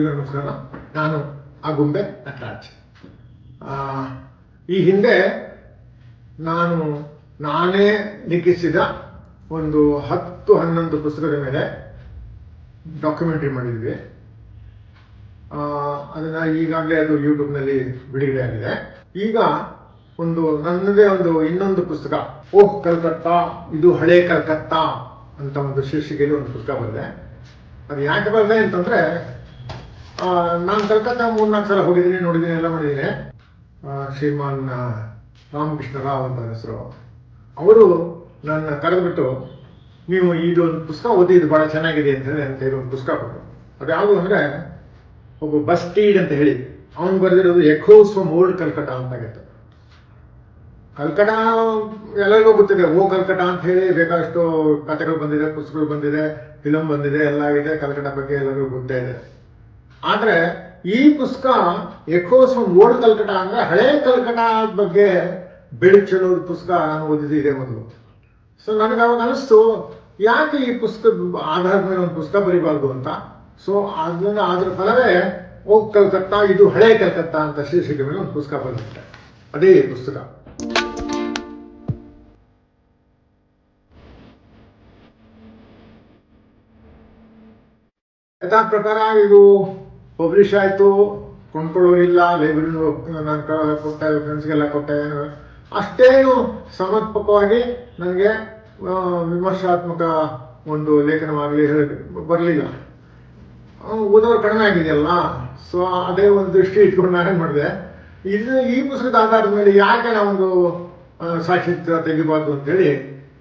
ನಮಸ್ಕಾರ. ನಾನು ಆಗುಂಬೆ ನಟರಾಜ್. ಈ ಹಿಂದೆ ನಾನು ನಾನೇ ಲಿಖಿಸಿದ ಒಂದು ಹತ್ತು ಹನ್ನೊಂದು ಪುಸ್ತಕದ ಮೇಲೆ ಡಾಕ್ಯುಮೆಂಟ್ರಿ ಮಾಡಿದ್ವಿ. ಅದನ್ನು ಈಗಾಗಲೇ ಅದು ಯೂಟ್ಯೂಬ್ನಲ್ಲಿ ಬಿಡುಗಡೆ ಆಗಿದೆ. ಈಗ ಒಂದು ನನ್ನದೇ ಒಂದು ಇನ್ನೊಂದು ಪುಸ್ತಕ, ಓಹ್, ಕಲ್ಕತ್ತಾ, ಇದು ಹಳೆ ಕಲ್ಕತ್ತಾ ಅಂತ ಒಂದು ಶೀರ್ಷಿಕೆಯಲ್ಲಿ ಒಂದು ಪುಸ್ತಕ ಬಂದೆ ಅದು ಯಾಕೆ ಬರಲೇ ಅಂತಂದ್ರೆ ನಾನು ಕಲ್ಕತ್ತಾ ಮೂರ್ನಾಲ್ಕು ಸಲ ಹೋಗಿದ್ದೀನಿ, ನೋಡಿದ್ದೀನಿ, ಎಲ್ಲ ಮಾಡಿದ್ದೀನಿ. ಶ್ರೀಮಾನ್ ರಾಮಕೃಷ್ಣ ರಾವ್ ಅಂತ ಹೆಸರು. ಅವರು ನನ್ನ ಕರೆದ್ಬಿಟ್ಟು, ನೀವು ಇದೊಂದು ಪುಸ್ತಕ ಓದಿದ್ದು ಭಾಳ ಚೆನ್ನಾಗಿದೆ ಅಂತ ಹೇಳಿ ಅಂತ ಹೇಳಿ ಒಂದು ಪುಸ್ತಕ ಕೊಟ್ಟರು. ಅದು ಯಾವುದು ಅಂದ್ರೆ, ಒಬ್ಬ ಬಸ್ ಟೀಡ್ ಅಂತ ಹೇಳಿ, ಅವನು ಬರೆದಿರೋದು ಎಕೋಸ್ ಫ್ರಮ್ ಓಲ್ಡ್ ಕಲ್ಕಟಾ ಅಂತಾಗಿತ್ತು ಕಲ್ಕಟಾ, ಎಲ್ಲರಿಗೂ ಗೊತ್ತಿದೆ, ಓ ಕಲ್ಕಟಾ ಅಂತ ಹೇಳಿ ಬೇಕಾದಷ್ಟು ಕಥೆಗಳು ಬಂದಿದೆ, ಪುಸ್ತಕಗಳು ಬಂದಿದೆ ಫಿಲಮ್ ಬಂದಿದೆ, ಎಲ್ಲ ಇದೆ, ಕಲ್ಕಟಾ ಬಗ್ಗೆ ಎಲ್ಲರಿಗೂ ಗೊತ್ತೇ ಇದೆ. ಆದ್ರೆ ಈ ಪುಸ್ತಕ ಎಕೋಸ್ ಓಲ್ಡ್ ಕಲ್ಕಟ ಅಂದ್ರೆ ಹಳೆ ಕಲ್ಕಟ ಬಗ್ಗೆ ಬೆಳಕು ಪುಸ್ತಕ ನಾನು ಓದಿದ್ದೆ ಮೊದಲು. ಸೊ ನನಗೆ ಅವಾಗ ಅನಿಸ್ತು, ಯಾಕೆ ಈ ಪುಸ್ತಕ ಆಧಾರದ ಮೇಲೆ ಒಂದು ಪುಸ್ತಕ ಬರಿಬಾರ್ದು ಅಂತ? ಸೊ ಅದನ್ನ ಅದ್ರ ಫಲವೇ, ಓ, ಕಲ್ಕತ್ತಾ, ಇದು ಹಳೆ ಕಲ್ಕತ್ತಾ ಅಂತ ಶೀರ್ಷಿಕೆ ಮೇಲೆ ಒಂದು ಪುಸ್ತಕ ಬಂದಿದೆ. ಅದೇ ಪುಸ್ತಕ. ಯಥಾ ಪ್ರಕಾರ ಇದು ಪಬ್ಲಿಷ್ ಆಯಿತು ಕೊಂಡ್ಕೊಳ್ಳೋರಿಲ್ಲ ಲೈಬ್ರರಿ ನಾನು ಕೊಟ್ಟೆ ಫ್ರೆಂಡ್ಸ್ಗೆಲ್ಲ ಕೊಟ್ಟೆ ಅಷ್ಟೇನು ಸಮರ್ಪಕವಾಗಿ ನನಗೆ ವಿಮರ್ಶಾತ್ಮಕ ಒಂದು ಲೇಖನವಾಗಲಿ ಬರಲಿಲ್ಲ. ಓದೋರು ಕಡಿಮೆ ಆಗಿದೆಯಲ್ಲ ಸೊ ಅದೇ ಒಂದು ದೃಷ್ಟಿ ಇಟ್ಕೊಂಡು ನಾನೇನು ಮಾಡಿದೆ, ಇದು ಈ ಪುಸ್ತಕದ ಆಧಾರದ ಮೇಲೆ ಯಾಕೆ ನಾವೊಂದು ಒಂದು ಸಾಕ್ಷಿಚಿತ್ರ ತೆಗಿಬಾರ್ದು ಅಂತೇಳಿ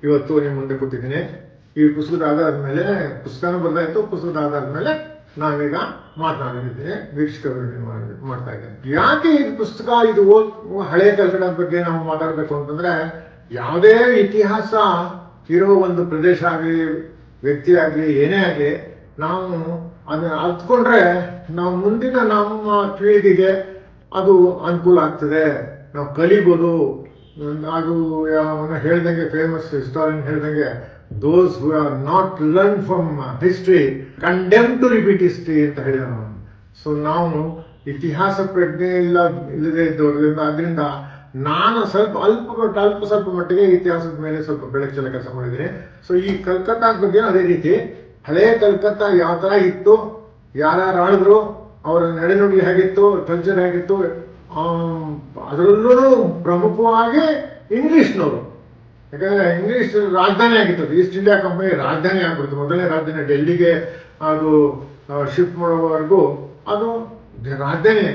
ಇವತ್ತು ನಿಮ್ಮ ಮುಂದೆ ಕೊಟ್ಟಿದ್ದೀನಿ ಈ ಪುಸ್ತಕದ ಆಧಾರದ ಮೇಲೆ, ಪುಸ್ತಕನೂ ಬರ್ದಾಯ್ತು, ಪುಸ್ತಕದ ಆಧಾರದ ಮೇಲೆ ನಾವೀಗ ಮಾತನಾಡಿದ್ದೀನಿ ವೀಕ್ಷಕರು ಮಾಡ್- ಮಾಡ್ತಾ ಇದ್ದೇನೆ ಯಾಕೆ ಇದು ಪುಸ್ತಕ, ಇದು ಓದ್ ಹಳೆಯ ಕಲ್ಗಡ ಬಗ್ಗೆ ನಾವು ಮಾತಾಡಬೇಕು ಅಂತಂದ್ರೆ, ಯಾವುದೇ ಇತಿಹಾಸ ಇರೋ ಒಂದು ಪ್ರದೇಶ ಆಗಲಿ, ವ್ಯಕ್ತಿ ಆಗಲಿ, ಏನೇ ಆಗಲಿ, ನಾವು ಅದನ್ನ ಅರ್ತ್ಕೊಂಡ್ರೆ ನಾವು ಮುಂದಿನ ನಮ್ಮ ಪೀಳಿಗೆಗೆ ಅದು ಅನುಕೂಲ ಆಗ್ತದೆ. ನಾವು ಕಲಿಬೋದು. ಅದು ಹೇಳ್ದಂಗೆ ಫೇಮಸ್ ಹಿಸ್ಟಾರಿಯನ್ ಹೇಳ್ದಂಗೆ those who are not learn from history condemn to repeat history ಅಂತ ಹೇಳಿದ ಅವನು ಸೊ ನಾವು ಇತಿಹಾಸ ಪ್ರಜ್ಞೆ ಇಲ್ಲ, ಇಲ್ಲದೆ ಇದ್ದವರಿಂದ ಅದರಿಂದ ನಾನು ಸ್ವಲ್ಪ ಅಲ್ಪ ಅಲ್ಪ ಸ್ವಲ್ಪ ಮಟ್ಟಿಗೆ ಇತಿಹಾಸದ ಮೇಲೆ ಸ್ವಲ್ಪ ಬೆಳಕು ಚೆಲ್ಲ ಕೆಲಸ ಮಾಡಿದ್ದೀನಿ. ಸೊ ಈ ಕಲ್ಕತ್ತಾ ಬಗ್ಗೆ ಅದೇ ರೀತಿ ಹಳೆಯ ಕಲ್ಕತ್ತಾ ಯಾವ ಥರ ಇತ್ತು, ಯಾರ್ಯಾರು ಆಳಿದ್ರು, ಅವರ ನಡೆನುಡಿ ಹೇಗಿತ್ತು ಕಲ್ಚರ್ ಹೇಗಿತ್ತು ಅದರಲ್ಲೂ ಪ್ರಮುಖವಾಗಿ ಇಂಗ್ಲಿಷ್ನವರು. ಯಾಕಂದ್ರೆ ಇಂಗ್ಲಿಷ್ ರಾಜಧಾನಿ ಆಗಿತ್ತು. ಈಸ್ಟ್ ಇಂಡಿಯಾ ಕಂಪನಿ ರಾಜಧಾನಿ ಆಗ್ಬಿಡ್ತು. ಮೊದಲನೇ ರಾಜಧಾನಿ ಡೆಲ್ಲಿಗೆ ಅದು ಶಿಫ್ಟ್ ಮಾಡೋವರೆಗೂ ಅದು ರಾಜಧಾನಿ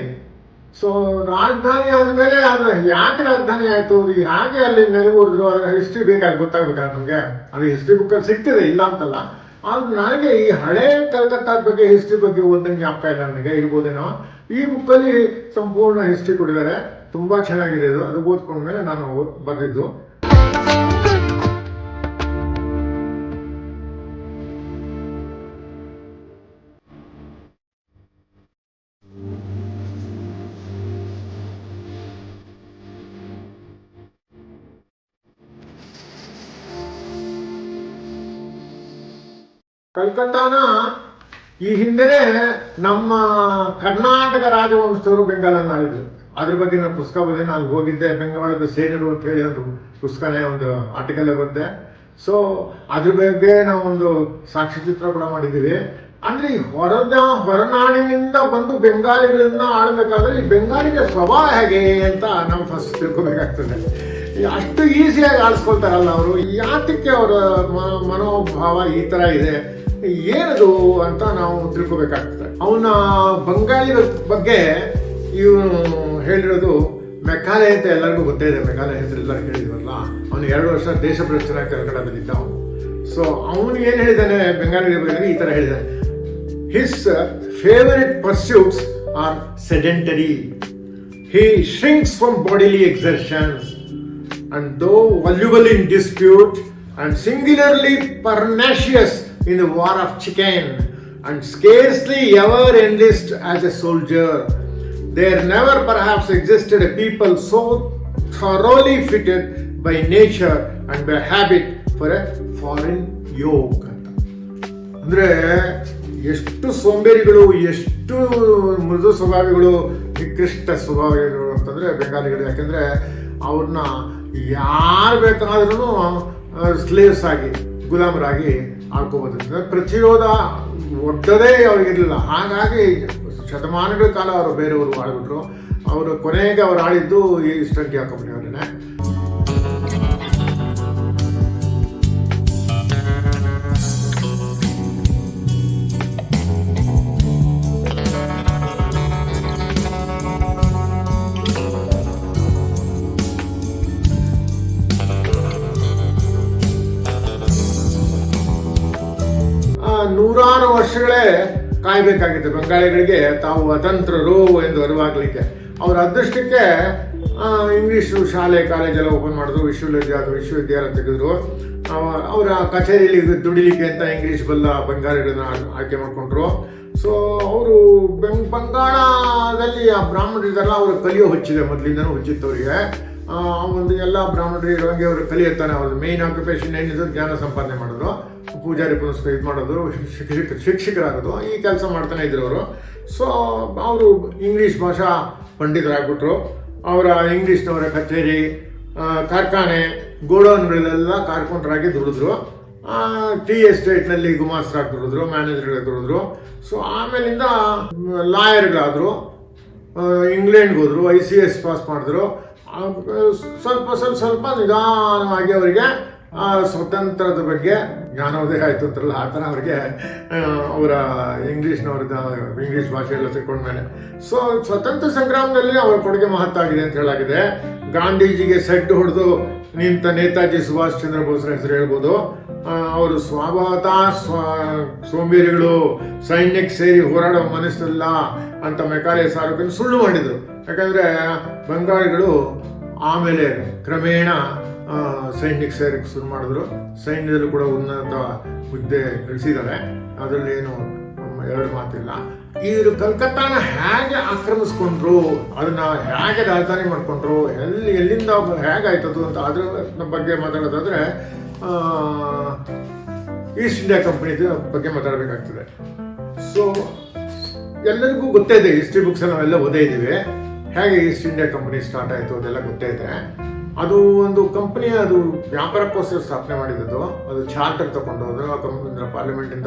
ಸೊ ರಾಜಧಾನಿ ಆದಮೇಲೆ ಅದು ಯಾಕೆ ರಾಜಧಾನಿ ಆಯ್ತು? ಯಾಕೆ ಅಲ್ಲಿ ನೆಲೆಗೂಡಿದ್ರು? ಅದರ ಹಿಸ್ಟ್ರಿ ಬೇಕಾಗಿ ಗೊತ್ತಾಗ್ಬೇಕಾದ್ರೆ ನಮಗೆ? ಅದು ಹಿಸ್ಟ್ರಿ ಬುಕ್ಕಲ್ಲಿ ಸಿಗ್ತಿದೆ, ಇಲ್ಲ ಅಂತಲ್ಲ. ಆದ್ರೆ ನನಗೆ ಈ ಹಳೆ ಕಲ್ಕತ್ತಾದ ಬಗ್ಗೆ ಹಿಸ್ಟ್ರಿ ಬಗ್ಗೆ ಓದಂಗೆ ಜ್ಞಾಪಕ ಇಲ್ಲ ನನಗೆ, ಇರ್ಬೋದೇನೋ. ಈ ಬುಕ್ಕಲ್ಲಿ ಸಂಪೂರ್ಣ ಹಿಸ್ಟ್ರಿ ಕೊಟ್ಟಿದ್ದಾರೆ. ತುಂಬಾ ಚೆನ್ನಾಗಿದೆ ಅದು ಅದು ಓದ್ಕೊಂಡ್ಮೇಲೆ ನಾನು ಬರೆದಿದ್ದು. ಕಲ್ಕತ್ತಾನ ಈ ಹಿಂದೆ ನಮ್ಮ ಕರ್ನಾಟಕ ರಾಜವಂಶದವರು ಬೆಂಗಾಲನ್ನು ಅದ್ರ ಬಗ್ಗೆ ನಾನು ಪುಸ್ತಕ ಬಂದೆ ನಾನು ಹೋಗಿದ್ದೆ, ಬೆಂಗಳೂರು ಸೇನರು ಅಂತ ಹೇಳಿ ಒಂದು ಪುಸ್ತಕನೇ ಒಂದು ಆರ್ಟಿಕಲ್ ಬಂದೆ ಸೊ ಅದ್ರ ಬಗ್ಗೆ ನಾವು ಒಂದು ಸಾಕ್ಷ್ಯಚಿತ್ರ ಕೂಡ ಮಾಡಿದ್ದೀವಿ. ಅಂದ್ರೆ ಈ ಹೊರದ ಹೊರನಾಡಿನಿಂದ ಬಂದು ಬೆಂಗಾಲಿಗಳನ್ನ ಆಳ್ಬೇಕಾದ್ರೆ ಈ ಬೆಂಗಾಲಿಗೆ ಸ್ವಭಾವ ಹೇಗೆ ಅಂತ ನಾವು ಫಸ್ಟ್ ತಿಳ್ಕೊಬೇಕಾಗ್ತದೆ. ಅಷ್ಟು ಈಸಿಯಾಗಿ ಆಡಿಸ್ಕೊಳ್ತಾರಲ್ಲ ಅವರು. ಯಾತಕ್ಕೆ ಅವರ ಮನೋಭಾವ ಈ ತರ ಇದೆ. ಏನದು ಅಂತ ನಾವು ತಿಳ್ಕೊಬೇಕಾಗ್ತದೆ. ಅವನ ಬಂಗಾಳಿಗಳ ಬಗ್ಗೆ ಇವನು ಹೇಳಿರೋದು ಮೆಕಾಲೆ ಅಂತ ಎಲ್ಲರಿಗೂ ಗೊತ್ತೇ ಇದೆ. ಮೆಕಾಲೆ ಹೆಸರು ಎಲ್ಲ ಹೇಳಿದ್ವಲ್ಲ? ಅವನು ಎರಡು ವರ್ಷ ದೇಶ ಭ್ರಷ್ಟನ ಕರ್ಕಡ ಬಂದಿದ್ದ ಅವನು. ಸೊ ಅವನು ಏನು ಹೇಳಿದ್ದಾನೆ ಬೆಂಗಾಲಿ ಬಗ್ಗೆ ಈ ತರ ಹೇಳಿದ್ದಾನೆ his favourite pursuits are sedentary he shrinks from bodily exertions, and though valuable in dispute and singularly pernicious in the war of chicken, and scarcely ever enlist as a soldier, there never perhaps existed a people so thoroughly fitted by nature and by habit for a foreign yoke. ಅಂತ. ಅಂದರೆ ಎಷ್ಟು ಸೋಂಬೇರಿಗಳು, ಎಷ್ಟು ಮೃದು ಸ್ವಭಾವಿಗಳು, ನಿಕೃಷ್ಟ ಸ್ವಭಾವಿಗಳು ಅಂತಂದರೆ ಬೆಂಗಾಲಿಗಳು ಯಾಕೆಂದರೆ ಅವ್ರನ್ನ ಯಾರು ಬೇಕಾದ್ರೂ ಸ್ಲೇವ್ಸ್ ಆಗಿ, ಗುಲಾಮರಾಗಿ ಆಡ್ಕೋಬೋದು ಪ್ರತಿರೋಧ ಒಡ್ಡದೇ ಅವ್ರಿಗಿರಲಿಲ್ಲ ಹಾಗಾಗಿ ಶತಮಾನಗಳ ಕಾಲ ಅವರು ಬೇರೆಯವರು ಆಳ್ಬಿಟ್ರು ಅವರು ಕೊನೆಗೆ ಅವ್ರು ಆಳಿದ್ದು ಈ ಈಸ್ಟ್ ಇಂಡಿಯಾ ಕಂಪ್ನಿಯವರನ್ನೇ ನೂರಾರು ವರ್ಷಗಳೇ ಕಾಯ್ಬೇಕಾಗಿತ್ತು. ಬಂಗಾಳಿಗಳಿಗೆ ತಾವು ಅತಂತ್ರರು ಎಂದು ಅರಿವಾಗಲಿಕ್ಕೆ. ಅವರ ಅದೃಷ್ಟಕ್ಕೆ ಇಂಗ್ಲೀಷು ಶಾಲೆ, ಕಾಲೇಜೆಲ್ಲ ಓಪನ್ ಮಾಡಿದ್ರು. ವಿಶ್ವವಿದ್ಯಾಲಯ ವಿಶ್ವವಿದ್ಯಾಲಯ ತೆಗೆದ್ರು. ಅವ- ಅವರ ಕಚೇರಿಯಲ್ಲಿ ದುಡಿಲಿಕ್ಕೆ ಅಂತ ಇಂಗ್ಲೀಷ್ ಬಲ್ಲ ಬಂಗಾಳಿಗಳನ್ನ ಆಯ್ಕೆ ಮಾಡಿಕೊಂಡ್ರು. ಸೊ ಅವರು ಬೆಂಗ್ ಬಂಗಾಳದಲ್ಲಿ ಆ ಬ್ರಾಹ್ಮಣರು ಇದಾರಲ್ಲ ಅವರು ಕಲಿಯೋ ಹುಚ್ಚಿದೆ ಮೊದಲಿಂದನೂ ಹುಚ್ಚಿತ್ತು ಅವರಿಗೆ ಒಂದು ಎಲ್ಲ ಬ್ರಾಹ್ಮಣರು ಇರೋಂಗೆ ಅವರು ಕಲಿಯುತ್ತಾನೆ. ಅವ್ರದ್ದು ಮೇಯ್ನ್ ಆಕ್ಯುಪೇಷನ್ ಏನಿದ್ರು ಜ್ಞಾನ ಸಂಪಾದನೆ ಮಾಡಿದ್ರು. ಪೂಜಾರಿ ಪುನಸ್ಕಾರ ಇದು ಮಾಡೋದು ಶಿಕ್ಷಕ ಶಿಕ್ಷಕರಾಗೋದು, ಈ ಕೆಲಸ ಮಾಡ್ತಾನೆ ಇದ್ರು ಅವರು. ಸೊ ಅವರು ಇಂಗ್ಲೀಷ್ ಭಾಷಾ ಪಂಡಿತರಾಗ್ಬಿಟ್ರು. ಅವರ ಇಂಗ್ಲೀಷ್ನವರ ಕಚೇರಿ ಕಾರ್ಖಾನೆ, ಗೋಡೌನ್ಗಳಲ್ಲೆಲ್ಲ ಕಾರ್ಕೊಂಡ್ರಾಗಿ ದುಡಿದ್ರು. ಟಿ ಎಸ್ಟೇಟ್ನಲ್ಲಿ ಗುಮಾಸ್ತರಾಗಿ ದುಡಿದ್ರು, ಮ್ಯಾನೇಜರ್ಗಳಾಗಿ ದುಡಿದ್ರು. ಸೊ ಆಮೇಲಿಂದ ಲಾಯರ್ಗಳಾದರು. ಇಂಗ್ಲೆಂಡ್ಗೆ ಹೋದ್ರು, ಐ ಸಿ ಎಸ್ ಪಾಸ್ ಮಾಡಿದ್ರು. ಸ್ವಲ್ಪ ಸ್ವಲ್ಪ ಸ್ವಲ್ಪ ನಿಧಾನವಾಗಿ ಅವರಿಗೆ ಆ ಸ್ವತಂತ್ರದ ಬಗ್ಗೆ ಜ್ಞಾನೋದಯ ಆಯಿತು ಅಂತಾರಲ್ಲ, ಆ ಥರ ಅವರಿಗೆ ಅವರ ಇಂಗ್ಲೀಷ್ನವ್ರದ್ದು ಇಂಗ್ಲೀಷ್ ಭಾಷೆ ಎಲ್ಲ ತಿಳ್ಕೊಂಡ್ಮೇಲೆ ಸೊ ಸ್ವತಂತ್ರ ಸಂಗ್ರಾಮದಲ್ಲಿ ಅವರ ಕೊಡುಗೆ ಮಹತ್ವ ಆಗಿದೆ ಅಂತ ಹೇಳಾಗಿದೆ ಗಾಂಧೀಜಿಗೆ ಸೆಡ್ ಹೊಡೆದು ನಿಂತ ನೇತಾಜಿ ಸುಭಾಷ್ ಚಂದ್ರ ಬೋಸ್ರ ಹೆಸರು ಹೇಳ್ಬೋದು. ಅವರು ಸ್ವಾಭಾವತ, ಸ್ವ, ಸೋಂಬೇರಿಗಳು, ಸೈನ್ಯಕ್ಕೆ ಸೇರಿ ಹೋರಾಡೋ ಮನಸ್ಸಿಲ್ಲ ಅಂತ ಮೆಕಾಲೆ ಸಾರ್ವಜನಿಕ ಸುಳ್ಳು ಮಾಡಿದರು. ಯಾಕಂದ್ರೆ ಬಂಗಾಳಿಗಳು ಆಮೇಲೆ ಕ್ರಮೇಣ ಆ, ಸೈನ್ಯಕ್ಕೆ ಸೇರಕ್ಕೆ ಶುರು ಮಾಡಿದ್ರು. ಸೈನ್ಯದಲ್ಲೂ ಕೂಡ ಉನ್ನತ ಹುದ್ದೆ ಗಳಿಸಿದ್ದಾರೆ. ಅದರಲ್ಲಿ ಏನು ಎರಡು ಮಾತಿಲ್ಲ. ಇವರು ಕಲ್ಕತ್ತಾನ ಹೇಗೆ ಆಕ್ರಮಿಸ್ಕೊಂಡ್ರು ಅದನ್ನ ಹೇಗೆ ರಾಜಧಾನಿ ಮಾಡ್ಕೊಂಡ್ರು ಎಲ್ಲಿ ಎಲ್ಲಿಂದ ಹೇಗಾಯ್ತದು ಅಂತ ಅದ್ರ ಬಗ್ಗೆ ಮಾತಾಡೋದಾದ್ರೆ ಈಸ್ಟ್ ಇಂಡಿಯಾ ಕಂಪನಿ ಬಗ್ಗೆ ಮಾತಾಡಬೇಕಾಗ್ತದೆ. ಸೊ ಎಲ್ಲರಿಗೂ ಗೊತ್ತೇ ಇದೆ ಹಿಸ್ಟ್ರಿ ಬುಕ್ಸ್ ನಾವೆಲ್ಲ ಓದೇ ಇದ್ದೀವಿ. ಹೇಗೆ ಈಸ್ಟ್ ಇಂಡಿಯಾ ಕಂಪನಿ ಸ್ಟಾರ್ಟ್ ಆಯಿತು ಅದೆಲ್ಲ ಗೊತ್ತೇ ಇದೆ. ಅದು ಒಂದು ಕಂಪನಿ ಅದು ವ್ಯಾಪಾರಕ್ಕೋಸ್ಕರ ಸ್ಥಾಪನೆ ಮಾಡಿದ್ದು ಅದು ಚಾರ್ಟರ್ ತಗೊಂಡು ಪಾರ್ಲಿಮೆಂಟಿಂದ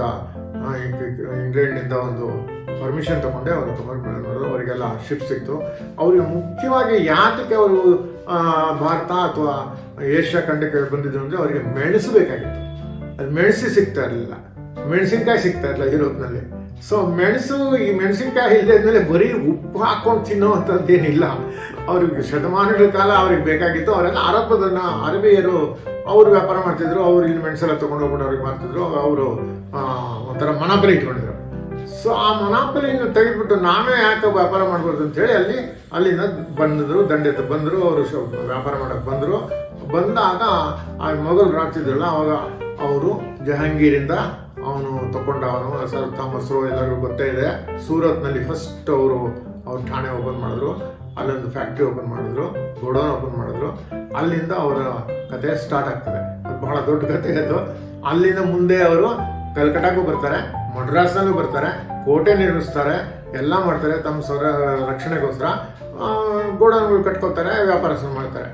ಆ, ಇಂಗ್- ಇಂಗ್ಲೆಂಡ್ನಿಂದ ಒಂದು ಪರ್ಮಿಷನ್ ತಗೊಂಡೆ. ಅವರು ಮಾಡೋದು ಅವರಿಗೆಲ್ಲ ಶಿಪ್ ಸಿಕ್ತು ಅವರಿಗೆ ಮುಖ್ಯವಾಗಿ ಯಾತಕ್ಕೆ ಅವರು ಭಾರತ ಅಥವಾ ಏಷ್ಯಾ ಖಂಡಕ್ಕೆ ಬಂದಿದ್ರು ಅಂದರೆ ಅವರಿಗೆ ಮೆಣಸು ಬೇಕಾಗಿತ್ತು. ಅದು ಮೆಣಸಿ ಸಿಗ್ತಾ ಇರಲಿಲ್ಲ. ಮೆಣಸಿನ್ಕಾಯಿ ಸಿಗ್ತಾ ಇರಲಿಲ್ಲ ಯುರೋಪ್ನಲ್ಲಿ. ಸೊ ಮೆಣಸು, ಈ ಮೆಣಸಿನ್ಕಾಯಿ ಇಲ್ಲದೆ ಬರೀ ಉಪ್ಪು ಹಾಕೊಂಡು ತಿನ್ನುವಂಥದ್ದೇನಿಲ್ಲ ಅವ್ರಿಗೆ ಶತಮಾನಗಳ ಕಾಲ ಅವ್ರಿಗೆ ಬೇಕಾಗಿತ್ತು. ಅವರೆಲ್ಲ ಅರಬ್ಬದನ್ನ ಅರಬಿಯರು ಅವರು ವ್ಯಾಪಾರ ಮಾಡ್ತಿದ್ರು, ಅವ್ರು ಇಲ್ಲಿ ಮೆಣಸೆಲ್ಲ ತೊಗೊಂಡು ಹೋಗ್ಬಿಟ್ಟು ಅವ್ರಿಗೆ ಮಾಡ್ತಿದ್ರು ಅವರು ಒಂಥರ ಮನಾಪಲಿ ಇಟ್ಕೊಂಡಿದ್ರು. ಸೊ ಆ ಮನಾಪಲಿನ ತೆಗೆದುಬಿಟ್ಟು ನಾವೇ ಯಾಕೆ ವ್ಯಾಪಾರ ಮಾಡ್ಬಾರ್ದು ಅಂತೇಳಿ ಅಲ್ಲಿ, ಅಲ್ಲಿಂದ ಬಂದಿದ್ರು ದಂಡೆತ್ತ ಬಂದರು, ಅವರು ವ್ಯಾಪಾರ ಮಾಡಕ್ಕೆ ಬಂದರು. ಬಂದಾಗ ಆ ಮೊಘಲ್ ರಾಜ್ಯದಲ್ಲ ಅವಾಗ ಅವರು ಜಹಾಂಗೀರಿಂದ ಅವನು ತಗೊಂಡ ಅವನು, ಸರ್ ಥಾಮಸ್ರು ಎಲ್ಲರಿಗೂ ಗೊತ್ತೇ ಇದೆ. ಸೂರತ್ನಲ್ಲಿ ಫಸ್ಟ್ ಅವರು ಅವ್ರು ಠಾಣೆ ಓಪನ್ ಮಾಡಿದ್ರು, ಅಲ್ಲೊಂದು ಫ್ಯಾಕ್ಟ್ರಿ ಓಪನ್ ಮಾಡಿದ್ರು, ಗೋಡೌನ್ ಓಪನ್ ಮಾಡಿದ್ರು. ಅಲ್ಲಿಂದ ಅವರ ಕತೆ ಸ್ಟಾರ್ಟ್ ಆಗ್ತದೆ. ಅದು ಬಹಳ ದೊಡ್ಡ ಕತೆ ಅದು. ಅಲ್ಲಿಂದ ಮುಂದೆ ಅವರು ಕಲ್ಕಟ್ಟಾಗೂ ಬರ್ತಾರೆ ಮಡ್ರಾಸ್ನಲ್ಲೂ ಬರ್ತಾರೆ, ಕೋಟೆ ನಿರ್ಮಿಸ್ತಾರೆ, ಎಲ್ಲ ಮಾಡ್ತಾರೆ, ತಮ್ಮ ಸ್ವರ ರಕ್ಷಣೆಗೋಸ್ಕರ. ಗೋಡೌನ್ಗಳು ಕಟ್ಕೋತಾರೆ ವ್ಯಾಪಾರ ಮಾಡ್ತಾರೆ.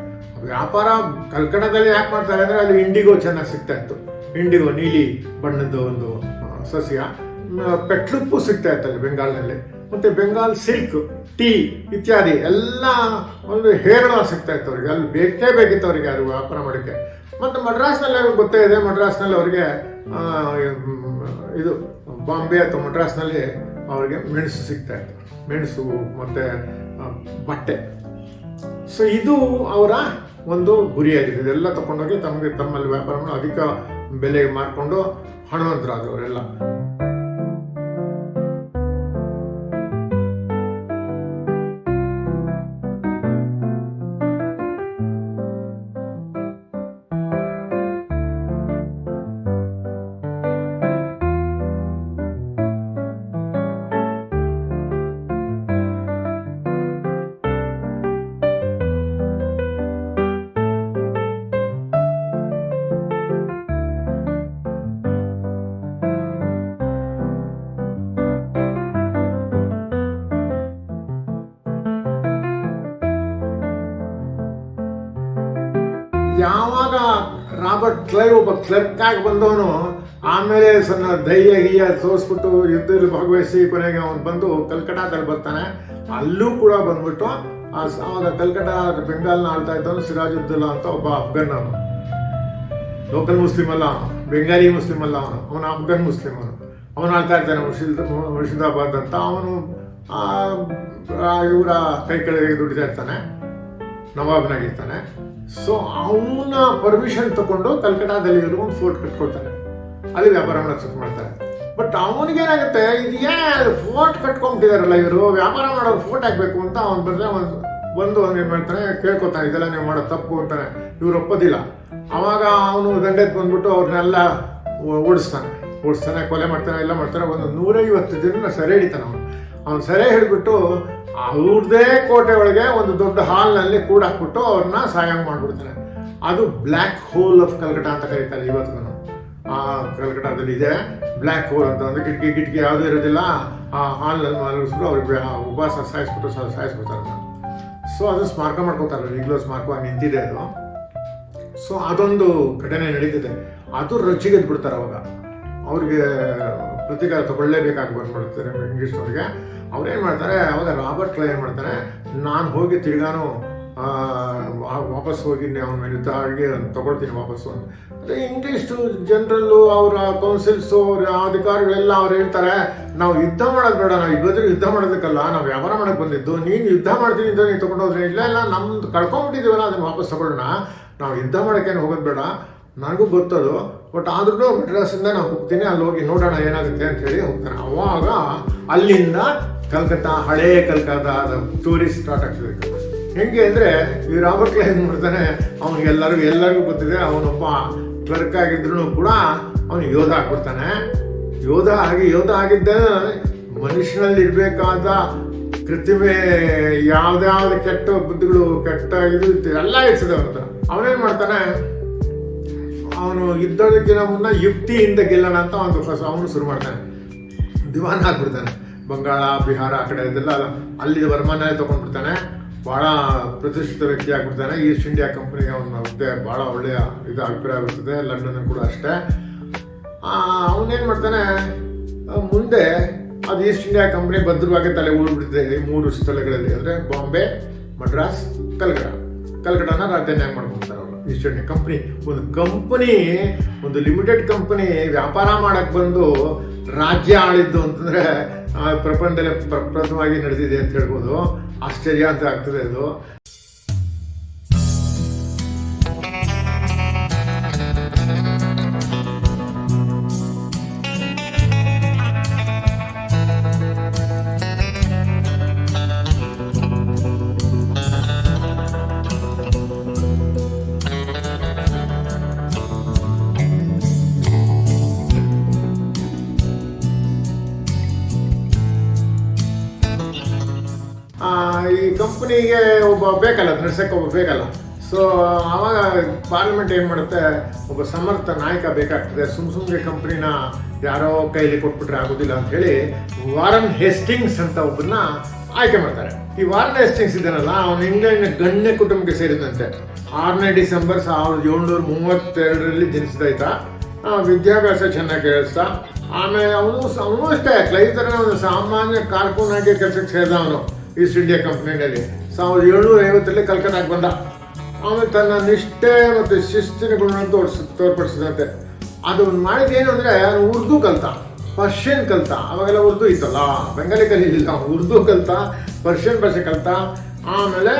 ವ್ಯಾಪಾರ ಕಲ್ಕಟದಲ್ಲಿ ಯಾಕೆ ಮಾಡ್ತಾರೆ ಅಂದ್ರೆ ಅಲ್ಲಿ ಇಂಡಿಗೋ ಚೆನ್ನಾಗಿ ಸಿಗ್ತಾ ಇತ್ತು. ಇಂಡಿಗೋ ನೀಲಿ ಬಣ್ಣದ ಒಂದು ಸಸ್ಯ. ಮ, ಪೆಟ್ಲುಪ್ಪು ಸಿಗ್ತಾ ಇತ್ತಲ್ಲಿ ಬೆಂಗಾಲ್ನಲ್ಲಿ. ಮತ್ತೆ ಬೆಂಗಾಲ್ ಸಿಲ್ಕ್ ಟೀ ಇತ್ಯಾದಿ ಎಲ್ಲ ಒಂದು ಹೇರಳ ಸಿಗ್ತಾ ಇತ್ತು ಅವರಿಗೆ. ಅಲ್ಲಿ ಬೇಕೇ ಬೇಕಿತ್ತು ಅವರಿಗೆ ಅದು ವ್ಯಾಪಾರ ಮಾಡೋಕ್ಕೆ. ಮತ್ತು ಮಡ್ರಾಸ್ನಲ್ಲಿ ಅವ್ರಿಗೆ ಗೊತ್ತೇ ಇದೆ ಮಡ್ರಾಸ್ನಲ್ಲಿ ಅವರಿಗೆ ಇದು ಬಾಂಬೆ ಅಥವಾ ಮಡ್ರಾಸ್ನಲ್ಲಿ ಅವರಿಗೆ ಮೆಣಸು ಸಿಗ್ತಾ ಇತ್ತು. ಮೆಣಸು ಮತ್ತೆ ಬಟ್ಟೆ. ಸೊ ಇದು ಅವರ ಒಂದು ಗುರಿಯಾಗಿದೆ. ಇದೆಲ್ಲ ತಗೊಂಡೋಗಿ ತಮಗೆ ತಮ್ಮಲ್ಲಿ ವ್ಯಾಪಾರವನ್ನು ಅಧಿಕ ಬೆಲೆಗೆ ಮಾರ್ಕೊಂಡು ಹಣವಂತರಾದ್ರು ಕ್ಲರ್ಕ್ ಆಗಿ ಬಂದವನು, ಆಮೇಲೆ ಸಣ್ಣ ಧೈರ್ಯ ಗೀಯ ತೋರಿಸ್ಬಿಟ್ಟು ಯುದ್ಧದಲ್ಲಿ ಭಾಗವಹಿಸಿ ಕೊನೆಗೆ ಅವನು ಬಂದು ಕಲ್ಕಟಾದಲ್ಲಿ ಬರ್ತಾನೆ. ಅಲ್ಲೂ ಕೂಡ ಬಂದ್ಬಿಟ್ಟು ಅವಾಗ ಕಲ್ಕಟಾ ಬೆಂಗಾಲ್ನ ಆಳ್ತಾ ಇದ್ದವನು ಸಿರಾಜುದ್ದೌಲಾ ಅಂತ ಒಬ್ಬ ಅಫ್ಘನ್ ಅವನು ಲೋಕಲ್ ಮುಸ್ಲಿಂ ಅಲ್ಲ ಬೆಂಗಾಲಿ ಮುಸ್ಲಿಂ ಅಲ್ಲ ಅವನು ಅವನು ಅಫ್ಘನ್ ಮುಸ್ಲಿಂ ಅವನು. ಅವನು ಆಳ್ತಾ ಇರ್ತಾನೆ ಮುರ್ಷಿದ್ ಮುರ್ಷಿದಾಬಾದ್ ಅಂತ. ಅವನು ಇವರ ಕೈ ಕೆಳಗೆ ದುಡಿತಾ ಇರ್ತಾನೆ. ನವಾಬ್ನಾಗಿರ್ತಾನೆ ಸೊ ಅವನ ಪರ್ಮಿಷನ್ ತಗೊಂಡು ಕಲ್ಕಟ್ಟಾದಲ್ಲಿ ಇರೋ ಒಂದು ಫೋರ್ಟ್ ಕಟ್ಕೊಳ್ತಾನೆ ಅಲ್ಲಿ ವ್ಯಾಪಾರ ಮಾಡೋಕೆ ಶುರು ಮಾಡ್ತಾರೆ. ಬಟ್ ಅವನಿಗೇನಾಗುತ್ತೆ, ಇದು ಏನ್ ಫೋರ್ಟ್ ಕಟ್ಕೊಂಡ್ಬಿಟ್ಟಿದಾರಲ್ಲ ಇವರು, ವ್ಯಾಪಾರ ಮಾಡೋರು ಫೋರ್ಟ್ ಹಾಕ್ಬೇಕು ಅಂತ ಅವ್ನು ಬಂದರೆ ಒಂದು, ಬಂದು ಅವ್ನು ಏನ್ ಮಾಡ್ತಾನೆ, ಕೇಳ್ಕೊತಾನೆ, ಇದೆಲ್ಲ ನೀವು ಮಾಡೋ ತಪ್ಪು ಅಂತಾನೆ. ಇವ್ರು ಒಪ್ಪೋದಿಲ್ಲ. ಅವಾಗ ಅವನು ದಂಡೆಗೆ ಬಂದ್ಬಿಟ್ಟು ಅವ್ರನ್ನೆಲ್ಲ ಓಡಿಸ್ತಾನೆ. ಓಡಿಸ್ತಾನೆ, ಕೊಲೆ ಮಾಡ್ತಾನೆ, ಎಲ್ಲ ಮಾಡ್ತಾನೆ. ಒಂದು ನೂರೈವತ್ತು ದಿನ ಸೆರೆ ಹಿಡಿತಾನೆ ಅವನು. ಅವ್ನು ಸೆರೆ ಹಿಡಿದ್ಬಿಟ್ಟು ಅವ್ರದ್ದೇ ಕೋಟೆ ಒಳಗೆ ಒಂದು ದೊಡ್ಡ ಹಾಲ್ನಲ್ಲಿ ಕೂಡಾಕ್ಬಿಟ್ಟು ಅವ್ರನ್ನ ಸಹಾಯ ಮಾಡಿಬಿಡ್ತಾರೆ. ಅದು ಬ್ಲ್ಯಾಕ್ ಹೋಲ್ ಆಫ್ ಕಲ್ಕಟ್ಟ ಅಂತ ಕರೀತಾರೆ ಇವತ್ತು ಆ ಕಲ್ಕಟ್ಟಾದಲ್ಲಿ ಇದೆ. ಬ್ಲ್ಯಾಕ್ ಹೋಲ್ ಅಂತ ಒಂದು ಕಿಟಕಿ ಕಿಟಕಿ ಯಾವುದೂ ಇರೋದಿಲ್ಲ. ಆ ಹಾಲ್ನಲ್ಲಿ ಮಲಗಿಸ್ಬಿಟ್ಟು ಅವ್ರಿಗೆ ಉಪವಾಸ ಸಾಯಿಸ್ಬಿಟ್ಟು ಸಾಯಿಸ್ಬಿಡ್ತಾರೆ ಸೊ ಅದು ಸ್ಮಾರಕ ಮಾಡ್ಕೋತಾರೆ. ಈಗಲೂ ಸ್ಮಾರಕವಾಗಿ ನಿಂತಿದೆ ಅದು. ಸೊ ಅದೊಂದು ಘಟನೆ ನಡೀತಿದೆ. ಅದು ರೊಚ್ಚಿಗೆದ್ದು ಬಿಡ್ತಾರೆ ಅವಾಗ. ಅವ್ರಿಗೆ ಪ್ರತಿಕಾರ ತಗೊಳ್ಳೇಬೇಕಾಗಿ ಬಂದ್ಬಿಡ್ತಾರೆ ಇಂಗ್ಲೀಷ್ನವ್ರಿಗೆ ಅವ್ರೇನು ಮಾಡ್ತಾರೆ ಅವಾಗ ರಾಬರ್ಟ್ ಕ್ಲೈ ಮಾಡ್ತಾರೆ, ನಾನು ಹೋಗಿ ತಿರ್ಗಾನು ವಾಪಸ್ ಹೋಗಿ ಅವನ ವಿರುದ್ಧ ಆಗಿ ತೊಗೊಳ್ತೀನಿ ವಾಪಸ್ಸು ಅಂತ. ಅದೇ ಇಂಗ್ಲೀಷು ಜನರಲ್ಲು, ಅವರ ಕೌನ್ಸಿಲ್ಸು, ಅವ್ರ ಅಧಿಕಾರಿಗಳೆಲ್ಲ ಅವ್ರು ಹೇಳ್ತಾರೆ, ನಾವು ಯುದ್ಧ ಮಾಡೋದು ಬೇಡ, ನಾವು ಇಬ್ಬರು ಯುದ್ಧ ಮಾಡೋದಕ್ಕಲ್ಲ, ನಾವು ವ್ಯಾಪಾರ ಮಾಡೋಕ್ಕೆ ಬಂದಿದ್ದು, ನೀನು ಯುದ್ಧ ಮಾಡ್ತೀನಿ ಅಂತ ನೀನು ತೊಗೊಂಡೋದ್ರೆ ಇಲ್ಲ ಇಲ್ಲ, ನಮ್ದು ಕಳ್ಕೊಂಡ್ಬಿಟ್ಟಿದ್ದೀವಲ್ಲ ಅದನ್ನು ವಾಪಸ್ ತೊಗೊಳ್ಳೋಣ, ನಾವು ಯುದ್ಧ ಮಾಡೋಕ್ಕೇನು ಹೋಗೋದು ಬೇಡ, ನನಗೂ ಗೊತ್ತದು, ಬಟ್ ಆದ್ರೂ ಮೆಡ್ರಾಸಿಂದ ನಾನು ಹೋಗ್ತೀನಿ ಅಲ್ಲಿ ಹೋಗಿ ನೋಡೋಣ ಏನಾಗುತ್ತೆ ಅಂತ ಹೇಳಿ ಹೋಗ್ತಾನೆ ಅವಾಗ ಅಲ್ಲಿಂದ ಕಲ್ಕತ್ತಾ ಹಳೆಯ ಕಲ್ಕತ್ತಾ ಟೂರಿಸ್ಟ್ ಸ್ಟಾರ್ಟ್ ಆಗ್ತದೆ ಹೆಂಗೆ ಅಂದರೆ ಈ ರಾಬರ್ಟ್ ಕ್ಲೈನ್ ಮಾಡ್ತಾನೆ? ಅವ್ನಿಗೆ ಎಲ್ಲರಿಗೂ ಗೊತ್ತಿದೆ, ಅವನೊಬ್ಬ ಕ್ಲರ್ಕ್ ಆಗಿದ್ರು ಕೂಡ ಅವನು ಯೋಧ ಆಗ್ಬಿಡ್ತಾನೆ. ಯೋಧ ಆಗಿ ಯೋಧ ಆಗಿದ್ದ ಮನುಷ್ಯನಲ್ಲಿ ಇರಬೇಕಾದ ಕೃತಿಮೆ ಯಾವ್ದಾವ್ದು ಕೆಟ್ಟ ಬುದ್ಧಿಗಳು, ಕೆಟ್ಟ ಇದು ಎಲ್ಲ ಇರ್ತದೆ ಅವ್ರ ಅವನೇನು ಅವನೇನ್ ಮಾಡ್ತಾನೆ? ಅವನು ಯುದ್ಧಕ್ಕಿಂತ ಮುನ್ನ ಯುಕ್ತಿಯಿಂದ ಗೆಲ್ಲೋಣ ಅಂತ ಒಂದು ಹೊಸ ಅವನು ಶುರು ಮಾಡ್ತಾನೆ. ದಿವಾನ್ ಆಗ್ಬಿಡ್ತಾನೆ. ಬಂಗಾಳ, ಬಿಹಾರ ಆ ಕಡೆ ಇದೆಲ್ಲ ಅಲ್ಲಿ. ವರಮಾನ ತಗೊಂಡ್ಬಿಡ್ತಾನೆ. ಬಹಳ ಪ್ರತಿಷ್ಠಿತ ವ್ಯಕ್ತಿ ಆಗ್ಬಿಡ್ತಾನೆ. ಈಸ್ಟ್ ಇಂಡಿಯಾ ಕಂಪ್ನಿಗೆ ಅವನ ಹುದ್ದೆ ಬಹಳ ಒಳ್ಳೆಯ ಇದು ಅಭಿಪ್ರಾಯ ಬರ್ತದೆ. ಲಂಡನ್ ಕೂಡ ಅಷ್ಟೇ. ಅವನೇನು ಮಾಡ್ತಾನೆ? ಮುಂದೆ ಅದು ಈಸ್ಟ್ ಇಂಡಿಯಾ ಕಂಪನಿ ಭದ್ರವಾಗಿ ತಲೆ ಉಳ್ಬಿಡ್ತಿದೆ ಈ ಮೂರು ಸ್ಥಳಗಳಲ್ಲಿ. ಅಂದರೆ ಬಾಂಬೆ ಮಡ್ರಾಸ್ ಕಲ್ಕಟ್ಟ ಕಲ್ಕಟ್ಟಾನ ರಾಜಧಾನಿಯಾಗಿ ಮಾಡ್ಕೊಂತಾರೆ ಅವರು ಈಸ್ಟ್ ಇಂಡಿಯಾ ಕಂಪನಿ ಒಂದು ಕಂಪನಿ ಒಂದು ಲಿಮಿಟೆಡ್ ಕಂಪನಿ ವ್ಯಾಪಾರ ಮಾಡಕ್ ಬಂದು ರಾಜ್ಯ ಆಳಿದ್ದು ಅಂತಂದ್ರೆ ಪ್ರಪಂಚದಲ್ಲಿ ಪ್ರಪ್ರಥಮವಾಗಿ ನಡೆದಿದೆ ಅಂತ ಹೇಳ್ಬೋದು. ಆಶ್ಚರ್ಯ ಅಂತ ಆಗ್ತದೆ ಅದು. ಬೇಕಲ್ಲ, ನಡ್ಸಕ್ಕೆ ಒಬ್ಬ ಬೇಕಲ್ಲ. ಸೊ ಆವಾಗ ಪಾರ್ಲಿಮೆಂಟ್ ಏನು ಮಾಡುತ್ತೆ, ಒಬ್ಬ ಸಮರ್ಥ ನಾಯಕ ಬೇಕಾಗ್ತದೆ. ಸುಮ್ ಸುಮ್ಮನೆ ಕಂಪ್ನಿನ ಯಾರೋ ಕೈಲಿ ಕೊಟ್ಬಿಟ್ರೆ ಆಗೋದಿಲ್ಲ ಅಂತ ಹೇಳಿ ವಾರನ್ ಹೆಸ್ಟಿಂಗ್ಸ್ ಅಂತ ಒಬ್ಬನ್ನ ಆಯ್ಕೆ ಮಾಡ್ತಾರೆ. ಈ ವಾರನ್ ಹೆಸ್ಟಿಂಗ್ಸ್ ಇದನ್ನಲ್ಲ ಅವನು ಇಂಗ್ಲೆಂಡ್ ಗಣ್ಯ ಕುಟುಂಬಕ್ಕೆ ಸೇರಿದಂತೆ. ಆರನೇ ಡಿಸೆಂಬರ್ ಸಾವಿರದ ಏಳ್ನೂರ ಮೂವತ್ತೆರಡರಲ್ಲಿ ಜನಿಸಿದಾಯ್ತ. ವಿದ್ಯಾಭ್ಯಾಸ ಚೆನ್ನಾಗಿ ಕೇಳಿಸ್ತಾ, ಆಮೇಲೆ ಅವನು ಅವನು ಅಷ್ಟೇ ಕ್ಲೈತರ ಒಂದು ಸಾಮಾನ್ಯ ಕಾರ್ಕೂನ್ ಆಗಿ ಕೆಲಸಕ್ಕೆ ಸೇರಿದ ಅವನು. ಈಸ್ಟ್ ಇಂಡಿಯಾ ಕಂಪ್ನಿನಲ್ಲಿ ಸಾವಿರದ ಏಳ್ನೂರ ಐವತ್ತರಲ್ಲಿ ಕಲ್ಕತ್ತಾಗೆ ಬಂದ. ಆಮೇಲೆ ತನ್ನ ನಿಷ್ಠೆ ಮತ್ತು ಶಿಸ್ತಿನ ಗುಣವನ್ನು ತೋರಿಸ್, ತೋರ್ಪಡಿಸಿದಂತೆ. ಅದು ಮಾಡಿದ ಏನು ಅಂದರೆ, ಅವನು ಉರ್ದು ಕಲಿತ. ಪರ್ಷಿಯನ್ ಕಲಿತ. ಅವಾಗೆಲ್ಲ ಉರ್ದು ಇತ್ತಲ್ಲ? ಬೆಂಗಾಲಿ ಕಲೀಲಿಲ್ಲ. ಉರ್ದು ಕಲಿತ, ಪರ್ಷಿಯನ್ ಭಾಷೆ ಕಲಿತ. ಆಮೇಲೆ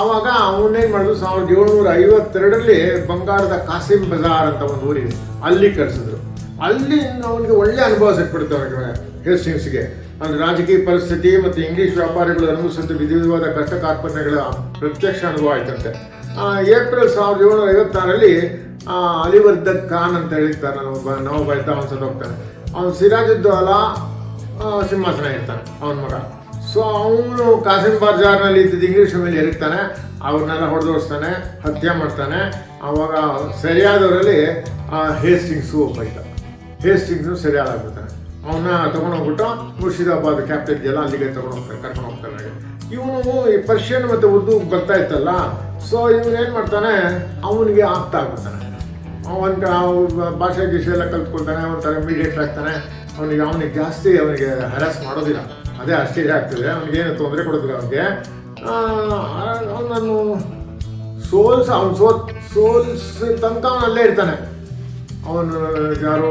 ಆವಾಗ ಅವನೇನು ಮಾಡಿದ್ರು, ಸಾವಿರದ ಏಳ್ನೂರ ಐವತ್ತೆರಡರಲ್ಲಿ ಬಂಗಾರದ ಕಾಸಿಂ ಬಜಾರ್ ಅಂತ ಒಂದು ಊರಿದೆ. ಅಲ್ಲಿ ಕಳಿಸಿದ್ರು ಅಲ್ಲಿ ಅವನಿಗೆ ಒಳ್ಳೆ ಅನುಭವ ಸಿಕ್ಬಿಡುತ್ತೆ ಅವನಿಗೆ. ಹೇಸ್ಟಿಂಗ್ಸ್ಗೆ ಅಲ್ಲಿ ರಾಜಕೀಯ ಪರಿಸ್ಥಿತಿ ಮತ್ತು ಇಂಗ್ಲಿಷ್ ವ್ಯಾಪಾರಿಗಳು ಅನುಭವಿಸಿದ ವಿಧ ವಿಧವಾದ ಕಷ್ಟ ಕಾರ್ಪಣ್ಯಗಳ ಪ್ರತ್ಯಕ್ಷ ಅನುಭವ ಆಯ್ತಂತೆ. ಏಪ್ರಿಲ್ ಸಾವಿರದ ಏಳ್ನೂರ ಐವತ್ತಾರಲ್ಲಿ ಆ, ಅಲಿವರ್ದಕ್ ಖಾನ್ ಅಂತ ಹೇಳಿರ್ತಾನೆ ಒಬ್ಬ ನಾವು ಬೈತಾ ಅವನ ಸಲ ಹೋಗ್ತಾನೆ. ಅವನು ಸಿರಾಜುದ್ದೌಲಾ ಸಿಂಹಾಸನ ಇರ್ತಾನೆ ಅವನ ಮಗ. ಸೊ ಅವನು ಕಾಸಿಂ ಬಾಜಾರ್ನಲ್ಲಿ ಇದ್ದಿದ್ದು ಇಂಗ್ಲೀಷ್ ಮೇಲೆ ಎರಗ್ತಾನೆ ಅವ್ರನ್ನೆಲ್ಲ ಹೊಡೆದೋಡಿಸ್ತಾನೆ ಹತ್ಯೆ ಮಾಡ್ತಾನೆ. ಆವಾಗ ಸರಿಯಾದವರಲ್ಲಿ ಹೇಸ್ಟಿಂಗ್ಸು ಒಬ್ಬ ಇದ್ದ. ಹೇಸ್ಟಿಂಗ್ಸು ಸರಿಯಾದಾಗ್ಬಿಡ್ತಾನೆ. ಅವನ್ನ ತಗೊಂಡೋಗ್ಬಿಟ್ಟು ಮುರ್ಷಿದಾಬಾದ್ ಕ್ಯಾಪ್ಟನ್ ಎಲ್ಲ ಅಲ್ಲಿಗೆ ತಗೊಂಡು ಹೋಗ್ತಾರೆ, ಕರ್ಕೊಂಡು ಹೋಗ್ತಾರೆ ಇವನು ಈ ಪರ್ಷಿಯನ್ ಮತ್ತೆ ಉರ್ದು ಬರ್ತಾ ಇತ್ತಲ್ಲ ಸೊ ಇವನು ಏನು ಮಾಡ್ತಾನೆ, ಅವನಿಗೆ ಆಪ್ತ ಆಗ್ಬಿಡ್ತಾನೆ. ಅವನ ಭಾಷೆ ಗೀಷೆ ಎಲ್ಲ ಕಲ್ತ್ಕೊಳ್ತಾನೆ, ಒಂಥರ ಇಮಿಡಿಯೇಟ್ ಆಗ್ತಾನೆ. ಅವನಿಗೆ ಅವನಿಗೆ ಜಾಸ್ತಿ ಅವನಿಗೆ ಹರಾಸ್ ಮಾಡೋದಿಲ್ಲ. ಅದೇ ಆಶ್ಚರ್ಯ ಆಗ್ತದೆ, ಅವನಿಗೆ ಏನು ತೊಂದರೆ ಕೊಡೋದಿಲ್ಲ ಅವನಿಗೆ. ಅವನನ್ನು ಸೋಲ್ಸ್ ಅವನು ಸೋತ್ ಸೋಲ್ಸ್ ತನಕ ಅವನಲ್ಲೇ ಇರ್ತಾನೆ. ಅವನು ಯಾರು?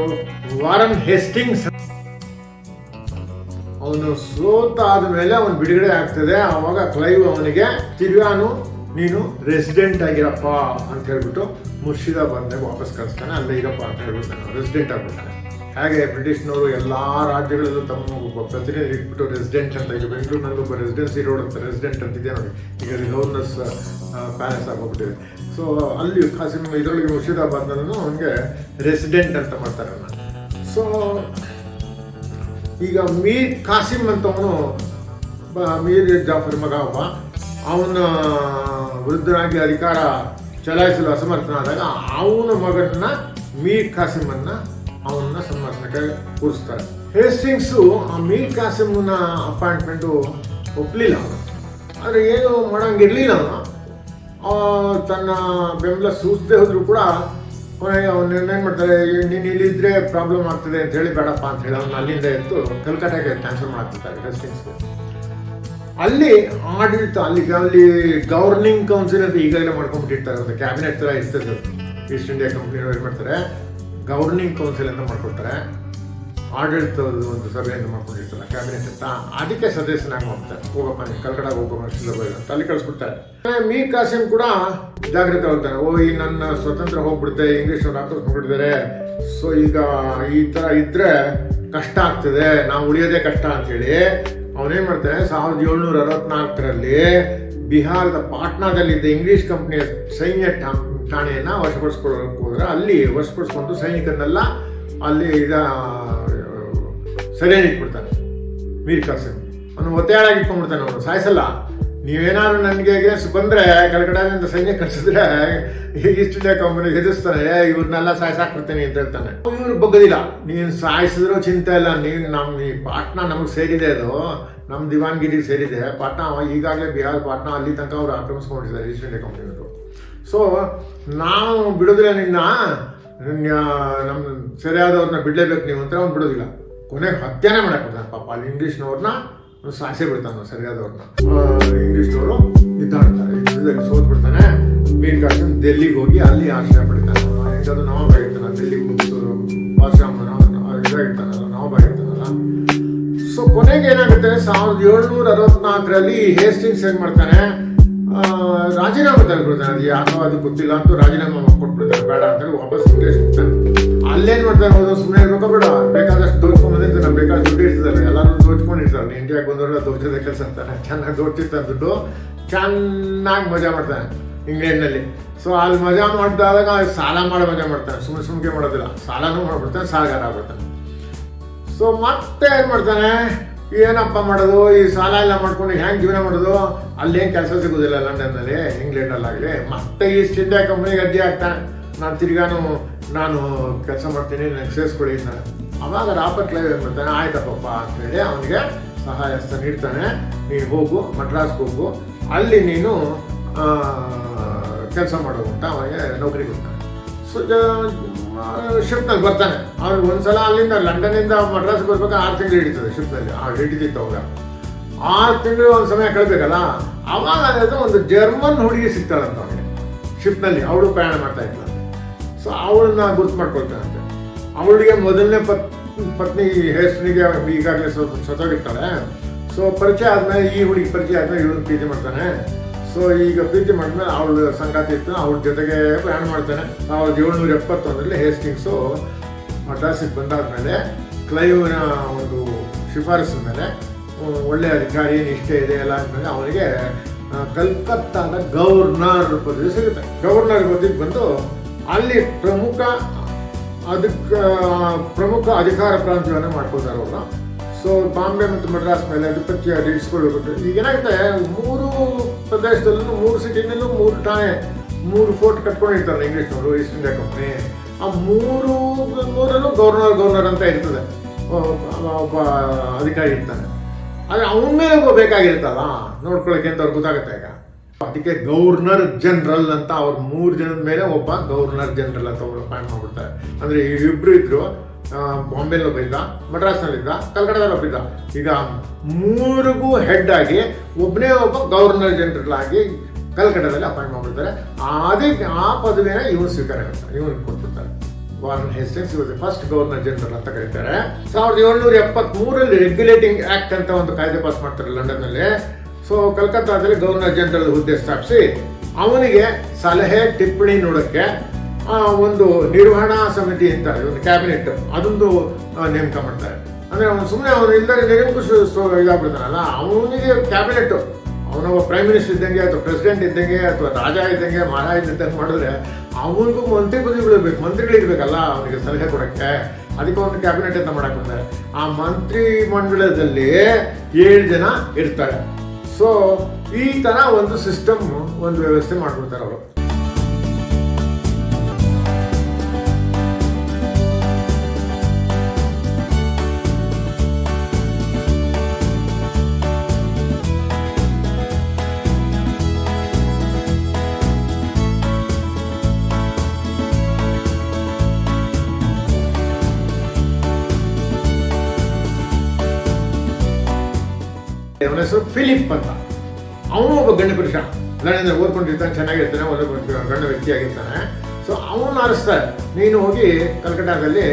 Warren Hastings. ಅವನು ಸೋತಾದ ಮೇಲೆ ಅವನು ಬಿಡುಗಡೆ ಆಗ್ತದೆ. ಆವಾಗ ಕ್ಲೈವ್ ಅವನಿಗೆ, ತಿರ್ಗಾನು, ನೀನು ರೆಸಿಡೆಂಟ್ ಆಗಿರಪ್ಪ ಅಂತ ಹೇಳ್ಬಿಟ್ಟು ಮುರ್ಷಿದಾಬಾದ್ನಾಗ ವಾಪಸ್ ಕಳಿಸ್ತಾನೆ ಅಲ್ಲೇ ಇರಪ್ಪ ಅಂತ ಹೇಳ್ಬಿಡ್ತಾನೆ ರೆಸಿಡೆಂಟ್ ಆಗ್ಬಿಡ್ತಾನೆ. ಹಾಗೆ ಬ್ರಿಟಿಷ್ನವರು ಎಲ್ಲ ರಾಜ್ಯಗಳಲ್ಲೂ ತಮ್ಮ ಒಬ್ಬ ಪ್ರತಿನಿಧಿ ಇಟ್ಬಿಟ್ಟು ರೆಸಿಡೆಂಟ್ ಅಂತ ಈಗ ಬೆಂಗಳೂರಿನಲ್ಲಿ ಒಬ್ಬ ರೆಸಿಡೆನ್ಸಿ ರೋಡ್ ಅಂತ ರೆಸಿಡೆಂಟ್ ಅಂತ ಇದೆ ನೋಡಿ. ಈಗ ಗವರ್ನರ್ಸ್ ಪ್ಯಾಲೇಸ್ ಆಗೋಗ್ಬಿಟ್ಟಿದೆ ಸೊ ಅಲ್ಲಿ ಕಾಸಿಮ್ ಇದರೊಳಗೆ ಮುರ್ಷಿದಾಬಾದ್ನಲ್ಲೂ ಅವನಿಗೆ ರೆಸಿಡೆಂಟ್ ಅಂತ ಮಾಡ್ತಾರೆ ಸೊ ಈಗ ಮೀರ್ ಕಾಸಿಮ್ ಅಂತವನು ಮೀರ್ ಜಾಫರ್ ಮಗ ಒಬ್ಬ ಅವನ ವೃದ್ಧನಾಗಿ ಅಧಿಕಾರ ಚಲಾಯಿಸಲು ಅಸಮರ್ಥನಾದಾಗ ಅವನ ಮಗನ ಮೀರ್ ಕಾಸಿಮನ್ನ ಅವನನ್ನ ಸನ್ಮಾನಕ್ಕೆ ಕೂರಿಸ್ತಾರೆ. ಹೇಸ್ಟಿಂಗ್ಸು ಆ ಮೀರ್ ಕಾಸಿಮ್ನ ಅಪಾಯಿಂಟ್ಮೆಂಟು ಒಪ್ಪಲಿಲ್ಲ ಅವನು. ಆದರೆ ಏನು ಮಾಡೋಂಗಿರಲಿಲ್ಲ ಅವನು. ತನ್ನ ಬೆಂಬಲ ಸೂಚದೆ ಹೋದರೂ ಕೂಡ ಕೊನೆಗೆ ಅವನು ಏನು ಮಾಡ್ತಾರೆ ನೀನು ಇಲ್ಲಿದ್ದರೆ ಪ್ರಾಬ್ಲಮ್ ಆಗ್ತದೆ ಅಂತ ಹೇಳಿ ಬೇಡಪ್ಪ ಅಂತ ಹೇಳಿ ಅವ್ನು ಅಲ್ಲಿಂದ ಎತ್ತು ಕಲ್ಕಟ್ಟಾಗೆ ಟ್ರಾನ್ಸ್ಫರ್ ಮಾಡ್ತಿರ್ತಾರೆ ರೆಸಿಡೆನ್ಸ್ಗೆ ಅಲ್ಲಿ ಆಡಳಿತ, ಅಲ್ಲಿ ಅಲ್ಲಿ ಗವರ್ನಿಂಗ್ ಕೌನ್ಸಿಲ್ ಅಂತ ಈಗಾಗಲೇ ಮಾಡ್ಕೊಂಡ್ಬಿಟ್ಟಿರ್ತಾರೆ ಒಂದು ಕ್ಯಾಬಿನೆಟ್ ಥರ ಇರ್ತದೆ ಈಸ್ಟ್ ಇಂಡಿಯಾ ಕಂಪ್ನಿಯವರು ಏನು ಮಾಡ್ತಾರೆ ಗವರ್ನಿಂಗ್ ಕೌನ್ಸಿಲ್ ಅಂತ ಮಾಡ್ಕೊಳ್ತಾರೆ ಆಡಳಿತದ ಒಂದು ಸಭೆಯನ್ನು ಮಾಡ್ಕೊಂಡಿರ್ತಾರೆ. ಕ್ಯಾಬಿನೆಟ್ ಅಂತ. ಅದಕ್ಕೆ ಸದಸ್ಯನಾಗಿ ಮಾಡ್ತಾರೆ ಹೋಗಪ್ಪ ನೀವು ಕಲ್ಕಡ ಹೋಗೋ ಅಂತ ಅಲ್ಲಿ ಕಳಿಸ್ಬಿಡ್ತಾರೆ. ಮೀರ್ ಕಾಸಿಂ ಕೂಡ ಜಾಗ್ರತೆ ಹೋಗ್ತಾರೆ ಓ, ಈ ನನ್ನ ಸ್ವತಂತ್ರ ಹೋಗ್ಬಿಡುತ್ತೆ. ಇಂಗ್ಲೀಷ್ ಅವ್ರು ಹೋಗ್ಬಿಡ್ತಾರೆ ಸೊ ಈಗ ಈ ಥರ ಇದ್ದರೆ ಕಷ್ಟ ಆಗ್ತದೆ. ನಾವು ಉಳಿಯೋದೇ ಕಷ್ಟ ಅಂತೇಳಿ ಅವನೇನ್ ಮಾಡ್ತಾನೆ? ಸಾವಿರದ ಏಳ್ನೂರ ಅರವತ್ನಾಲ್ಕರಲ್ಲಿ ಬಿಹಾರದ ಪಾಟ್ನಾದಲ್ಲಿದ್ದ ಇಂಗ್ಲೀಷ್ ಕಂಪ್ನಿಯ ಸೈನ್ಯ ಠಾಣೆಯನ್ನು ವಶಪಡಿಸ್ಕೊಳ್ಳೋಕೆ ಹೋದ್ರೆ ಅಲ್ಲಿ ವಶಪಡಿಸ್ಕೊಂಡು ಸೈನಿಕರನ್ನೆಲ್ಲ ಅಲ್ಲಿ ಇದ ಸರಿಯಾಗಿ ಇಟ್ಬಿಡ್ತಾನೆ. ಮೀರ್ ಕಾಸಿಮ್ ಅವನು ಒತ್ತೆಯಾಗಿ ಇಟ್ಕೊಂಡ್ಬಿಡ್ತಾನೆ ಅವನು. ಸಾಯಿಸಲ್ಲ. ನೀವೇನಾದ್ರು ನನಗೆ ಅಗೇನ್ಸ್ಟ್ ಬಂದರೆ ಕೆಳಗಡೆಯಿಂದ ಸೈನ್ಯ ಕಳಿಸಿದ್ರೆ ಈಸ್ಟ್ ಇಂಡಿಯಾ ಕಂಪನಿ ಎದುರಿಸ್ತಾನೆ "ಏ, ಇವ್ರನ್ನೆಲ್ಲ ಸಾಯಿಸಾಕ್ಬಿಡ್ತೇನೆ ಅಂತ ಹೇಳ್ತಾನೆ. ಇವ್ರು ಬಗ್ಗದಿಲ್ಲ. ನೀನು ಸಾಯಿಸಿದ್ರು ಚಿಂತೆ ಇಲ್ಲ. ನೀನು ನಮ್ಮ ಈ ಪಾಟ್ನಾ ನಮಗೆ ಸೇರಿದೆ ಅದು. ನಮ್ಮ ದಿವಾನಗಿರಿಗೆ ಸೇರಿದೆ. ಪಾಟ್ನ ಈಗಾಗಲೇ ಬಿಹಾರ್ ಪಾಟ್ನ ಅಲ್ಲಿ ತನಕ ಅವ್ರು ಆಕ್ರಮಿಸ್ಕೊಂಡಿದ್ದಾರೆ ಈಸ್ಟ್ ಇಂಡಿಯಾ ಕಂಪನಿಯವರು ಸೊ ನಾವು ಬಿಡೋದಿಲ್ಲ ನಿನ್ನ. ನಮ್ಮ ಸರಿಯಾದವ್ರನ್ನ ಬಿಡಲೇಬೇಕು ನೀವು ಅಂತ ಅವ್ನು ಬಿಡೋದಿಲ್ಲ. ಕೊನೆಗೆ ಹತ್ಯೆನೇ ಮಾಡಕ್ ಬಿಡ್ತಾನೆ ಪಾಪ ಅಲ್ಲಿ ಇಂಗ್ಲೀಷ್ನವ್ರನ್ನ ಸಾಸೆ ಬಿಡ್ತಾನೆ ಸರಿಯಾದವ್ರನ್ನ ಇಂಗ್ಲೀಷ್ನವರು ಇದ್ದಾಡ್ತಾರೆ. ಯುದ್ಧದಲ್ಲಿ ಸೋತ್ ಬಿಡ್ತಾನೆ ಮೀನ್ ಕಾಸಿಮ್ ಡೆಲ್ಲಿಗೆ ಹೋಗಿ ಅಲ್ಲಿ ಆಶ್ರಯ ಪಡಿತಾನೆ. ಹೇಗಾದ್ರು ನವಾಬ ಆಗಿರ್ತಾನೆ ಡೆಲ್ಲಿಗೆ ಮುಗಿಸೋರು ಆಶ್ರಮ ಇದಾಗಿರ್ತಾನಲ್ಲ ನವಾಬ ಆಗಿರ್ತಾನಲ್ಲ ಸೊ ಕೊನೆಗೆ ಏನಾಗುತ್ತೆ ಸಾವಿರದ ಏಳ್ನೂರ ಅರವತ್ನಾಲ್ಕರಲ್ಲಿ ಹೇಸ್ಟಿಂಗ್ಸ್ ಏನ್ ಮಾಡ್ತಾನೆ? ರಾಜೀನಾಮೆ ತಂದ್ಬಿಡ್ತಾನೆ ಅದು ಯಾಕೋ ಅದು ಗೊತ್ತಿಲ್ಲ ಅಂತ ರಾಜೀನಾಮೆ ಕೊಟ್ಬಿಡ್ತಾನೆ. ಬೇಡ ಅಂತ ವಾಪಸ್ ಇಂಗ್ಲೇಷ್ ಹೋಗ್ತಾನೆ ಅಲ್ಲೇನ್ ಮಾಡ್ತಾರೆ ಹೋದ ಸುಮ್ಮನೆ ಇರ್ಬೇಕು ಬೇಡ. ಬೇಕಾದಷ್ಟು ದೋಚ್ಕೊಂಡ್ ಬಂದಿರ್ತಾನೆ ಬೇಕಾದಷ್ಟು ದುಡ್ಡು ಇರ್ತದಲ್ಲ ಎಲ್ಲರೂ ದೋಚ್ಕೊಂಡಿರ್ತಾರೆ. ಇಂಡಿಯಾಗೆ ಬಂದವರೆಲ್ಲ ದೋಚದ ಕೆಲಸ ಅಂತಾನೆ ಚೆನ್ನಾಗಿ ದೋಚಿರ್ತಾನೆ ದುಡ್ಡು. ಚೆನ್ನಾಗಿ ಮಜಾ ಮಾಡ್ತಾನೆ ಇಂಗ್ಲೆಂಡ್ನಲ್ಲಿ. ಸೊ ಅಲ್ಲಿ ಮಜಾ ಮಾಡಿದಾಗ ಸಾಲ ಮಾಡಿ ಮಜಾ ಮಾಡ್ತಾನೆ ಸುಮ್ಮನೆ ಸುಮ್ಕೆ ಮಾಡೋದಿಲ್ಲ. ಸಾಲನೂ ಮಾಡ್ಬಿಡ್ತಾನೆ ಸಾಲಗಾರ ಆಗ್ಬಿಡ್ತಾನೆ ಸೊ ಮತ್ತೆ ಏನು ಮಾಡ್ತಾನೆ? ಏನಪ್ಪ ಮಾಡೋದು? ಈ ಸಾಲ ಎಲ್ಲ ಮಾಡ್ಕೊಂಡು ಹೆಂಗೆ ಜೀವನ ಮಾಡೋದು? ಅಲ್ಲೇನು ಕೆಲಸ ಸಿಗೋದಿಲ್ಲ ಲಂಡನ್ನಲ್ಲಿ ಇಂಗ್ಲೆಂಡಲ್ಲಾಗಲಿ ಮತ್ತೆ ಈಸ್ಟ್ ಇಂಡಿಯಾ ಕಂಪ್ನಿಗೆ ಅಡ್ಡಿ ಆಗ್ತಾನೆ ನಾನು ತಿರ್ಗಾನು ನಾನು ಕೆಲಸ ಮಾಡ್ತೀನಿ ನನಗೆ ಸೇರಿಸ್ಕೊಡಿ ಅಂತಾನೆ ಅವಾಗ ರಾಪರ್ ಕ್ಲೈವ್ ಏನು ಮಾಡ್ತಾನೆ ಅಂತ ಹೇಳಿ ಅವನಿಗೆ ಸಹಾಯ ಹಸ್ತ ನೀಡ್ತಾನೆ. ನೀನು ಹೋಗು ಮಡ್ರಾಸ್ಗೆ ಹೋಗು. ಅಲ್ಲಿ ನೀನು ಕೆಲಸ ಮಾಡು ಅಂತ ಅವನಿಗೆ ನೌಕರಿ ಕೊಡ್ತಾನೆ. ಸೊ ಶಿಫ್ಟ್ನಲ್ಲಿ ಬರ್ತಾನೆ. ಅವ್ನಿಗೆ ಒಂದು ಸಲ ಅಲ್ಲಿಂದ, ಲಂಡನ್ನಿಂದ ಮಡ್ರಾಸ್ಗೆ ಬರ್ಬೇಕು ಆರು ತಿಂಗಳು ಹಿಡಿತದೆ ಶಿಫ್ಟ್ನಲ್ಲಿ ಆ ಹಿಡಿತಿತ್ತು ಅವಾಗ. ಆರು ತಿಂಗಳು ಒಂದು ಸಮಯ ಕಳಬೇಕಲ್ಲ? ಅವಾಗ ಒಂದು ಜರ್ಮನ್ ಹುಡುಗಿ ಸಿಗ್ತಾಳಂತ ಅವನಿಗೆ. ಶಿಫ್ಟ್ನಲ್ಲಿ ಅವಳು ಪ್ರಯಾಣ ಮಾಡ್ತಾ ಇದ್ಲಂತೆ ಸೊ ಅವಳನ್ನ ಗುರ್ತು ಮಾಡ್ಕೊಳ್ತಾನಂತೆ. ಅವಳಿಗೆ ಮೊದಲನೇ ಪತ್, ಪತ್ನಿ ಹೆಸರಿಗೆ ಈಗಾಗಲೇ ಸ್ವಲ್ಪ ಸತ್ತೋಗಿರ್ತಾಳೆ. ಸೊ ಪರಿಚಯ ಆದಮೇಲೆ ಈ ಹುಡುಗಿ ಪರಿಚಯ ಆದಮೇಲೆ ಇವನು ಪ್ರೀತಿ ಮಾಡ್ತಾನೆ. ಸೊ ಈಗ ಪ್ರೀತಿ ಮಾಡಿದ್ಮೇಲೆ ಅವಳ ಸಂಗಾತಿ ಇರ್ತಾನೆ, ಅವ್ಳ ಜೊತೆಗೆ ಪ್ರಯಾಣ ಮಾಡ್ತಾನೆ. ಸಾವಿರದ ಏಳ್ನೂರ ಎಪ್ಪತ್ತೊಂದರಲ್ಲಿ ಹೇಸ್ಟಿಂಗ್ಸು ಮಡ್ರಾಸಿಗೆ ಬಂದಾದ್ಮೇಲೆ ಕ್ಲೈವ್ನ ಒಂದು ಶಿಫಾರಸು ಮೇಲೆ ಒಳ್ಳೆಯ ಒಳ್ಳೆ ಅಧಿಕಾರಿ, ನಿಷ್ಠೆ ಇದೆ ಎಲ್ಲ ಅಂದಮೇಲೆ ಅವನಿಗೆ ಕಲ್ಕತ್ತಾದ ಗವರ್ನರ್ ಪದವಿ ಸಿಗುತ್ತೆ. ಗವರ್ನರ್ ಪದವಿಗೆ ಬಂದು ಅಲ್ಲಿ ಪ್ರಮುಖ ಅದಕ್ಕೆ, ಪ್ರಮುಖ ಅಧಿಕಾರ ಪ್ರಾಂತ್ಯವನ್ನು ಮಾಡ್ಕೊತಾರೆ ಅವರು. ಸೊ ಬಾಂಬೆ ಮತ್ತು ಮಡ್ರಾಸ್ ಮೇಲೆ ಅಧಿಪತ್ಯ ಇಡಿಸ್ಕೊಳ್ಬೇಕು ಈಗ ಏನಾಗುತ್ತೆ, ಮೂರು ಪ್ರದೇಶದಲ್ಲೂ, ಮೂರು ಸಿಟಿನಲ್ಲೂ ಮೂರು ಠಾಣೆ, ಮೂರು ಫೋರ್ಟ್ ಕಟ್ಕೊಂಡಿರ್ತಾರೆ ಇಂಗ್ಲೀಷ್ನವರು, ಈಸ್ಟ್ ಇಂಡಿಯಾ ಕಂಪ್ನಿ. ಆ ಮೂರು ಮೂರಲ್ಲೂ ಗವರ್ನರ್ ಗವರ್ನರ್ ಅಂತ ಇರ್ತದೆ. ಒಬ್ಬ ಅಧಿಕಾರಿ ಇರ್ತಾನೆ. ಆದರೆ ಅವನ ಮೇಲೆ ಒಬ್ಬ ಬೇಕಾಗಿರುತ್ತಲ್ಲ ನೋಡ್ಕೊಳಕ್ಕೆ ಅಂತ ಅವ್ರಿಗೆ ಗೊತ್ತಾಗುತ್ತೆ ಈಗ. ಅದಕ್ಕೆ ಗವರ್ನರ್ ಜನರಲ್ ಅಂತ ಅವ್ರ ಮೂರು ಜನದ ಮೇಲೆ ಒಬ್ಬ ಗವರ್ನರ್ ಜನರಲ್ ಅಂತ ಅವರು ಅಪಾಯಿಂಟ್ ಮಾಡ್ಬಿಡ್ತಾರೆ. ಅಂದ್ರೆ ಇಬ್ರು ಇದ್ರು ಬಾಂಬೆಲಿ ಒಬ್ಬ ಇದ್ದ ಮಡ್ರಾಸ್ನಲ್ಲಿದ್ದ ಒಬ್ಬ ಇದ್ದ ಈಗ ಮೂರಿಗೂ ಹೆಡ್ ಆಗಿ ಒಬ್ಬನೇ ಒಬ್ಬ ಗವರ್ನರ್ ಜನರಲ್ ಆಗಿ ಕಲ್ಕತ್ತಾದಲ್ಲಿ ಅಪಾಯಿಂಟ್ ಮಾಡ್ಬಿಡ್ತಾರೆ. ಅದಕ್ಕೆ ಆ ಪದವಿನ ಇವನು ಸ್ವೀಕಾರ ಮಾಡ್ತಾರೆ ಇವನು ಕೊಟ್ಬಿಡ್ತಾರೆ. ವಾರ್ನ್ ಹೆಸ್ಟೆನ್ಸ್ ಇವಾಗ ಫಸ್ಟ್ ಗವರ್ನರ್ ಜನರಲ್ ಅಂತ ಕರೀತಾರೆ. ಸಾವಿರದ ಏಳ್ನೂರ ಎಪ್ಪತ್ಮೂರಲ್ಲಿ ರೆಗ್ಯುಲೇಟಿಂಗ್ ಆಕ್ಟ್ ಅಂತ ಒಂದು ಕಾಯ್ದೆ ಪಾಸ್ ಮಾಡ್ತಾರೆ ಲಂಡನ್ನಲ್ಲಿ. ಸೊ ಕಲ್ಕತ್ತಾದಲ್ಲಿ ಗವರ್ನರ್ ಜನರಲ್ ಹುದ್ದೆ ಸ್ಥಾಪಿಸಿ, ಅವನಿಗೆ ಸಲಹೆ, ಟಿಪ್ಪಣಿ ನೋಡೋಕ್ಕೆ ಒಂದು ನಿರ್ವಹಣಾ ಸಮಿತಿ ಅಂತ ಒಂದು ಕ್ಯಾಬಿನೆಟ್. ಅದೊಂದು ನೇಮಕ ಮಾಡ್ತಾರೆ. ಅಂದರೆ ಅವನು ಸುಮ್ಮನೆ ಅವನು ಇಲ್ದರೆ ನಿರಂಕುಶ ಇದಾಗ್ಬಿಡ್ತಾನಲ್ಲ, ಅವನಿಗೆ ಕ್ಯಾಬಿನೆಟ್ ಅವನೊಬ್ಬ ಪ್ರೈಮ್ ಮಿನಿಸ್ಟರ್ ಇದ್ದಂಗೆ, ಅಥವಾ ಪ್ರೆಸಿಡೆಂಟ್ ಇದ್ದಂಗೆ, ಅಥವಾ ರಾಜ ಇದ್ದಂಗೆ, ಮಹಾರಾಜ ಇದ್ದಂಗೆ ಮಾಡಿದ್ರೆ, ಅವನಿಗೂ ಮಂತ್ರಿ ಇರಬೇಕು ಮಂತ್ರಿಗಳಿರ್ಬೇಕಲ್ಲ ಅವನಿಗೆ ಸಲಹೆ ಕೊಡೋಕ್ಕೆ. ಅದಕ್ಕೆ ಒಂದು ಕ್ಯಾಬಿನೆಟ್ ಅಂತ ಮಾಡಕ್ಕೆ ಬಂದರೆ. ಆ ಮಂತ್ರಿ ಮಂಡಳದಲ್ಲಿ ಏಳು ಜನ ಇರ್ತಾರೆ. ಸೊ ಈ ತರ ಒಂದು ಸಿಸ್ಟಮ್ ಒಂದು ವ್ಯವಸ್ಥೆ ಮಾಡ್ಕೊಡ್ತಾರೆ ಅವರು. ಅವನ ಹೆಸರು ಫಿಲಿಪ್ ಅಂತ. ಅವನು ಒಬ್ಬ ಗಂಡ ಪುರುಷ. ಲಂಡನ್ ಓದ್ಕೊಂಡಿರ್ತಾನೆ, ಚೆನ್ನಾಗಿರ್ತಾನೆ, ಒಳ್ಳೆ ಗಂಡ ವ್ಯಕ್ತಿಯಾಗಿರ್ತಾನೆ ಸೊ ಅವನು ಆರಿಸ್ತಾರೆ. ನೀನು ಹೋಗಿ ಕಲ್ಕಟ್ಟಾದಲ್ಲಿ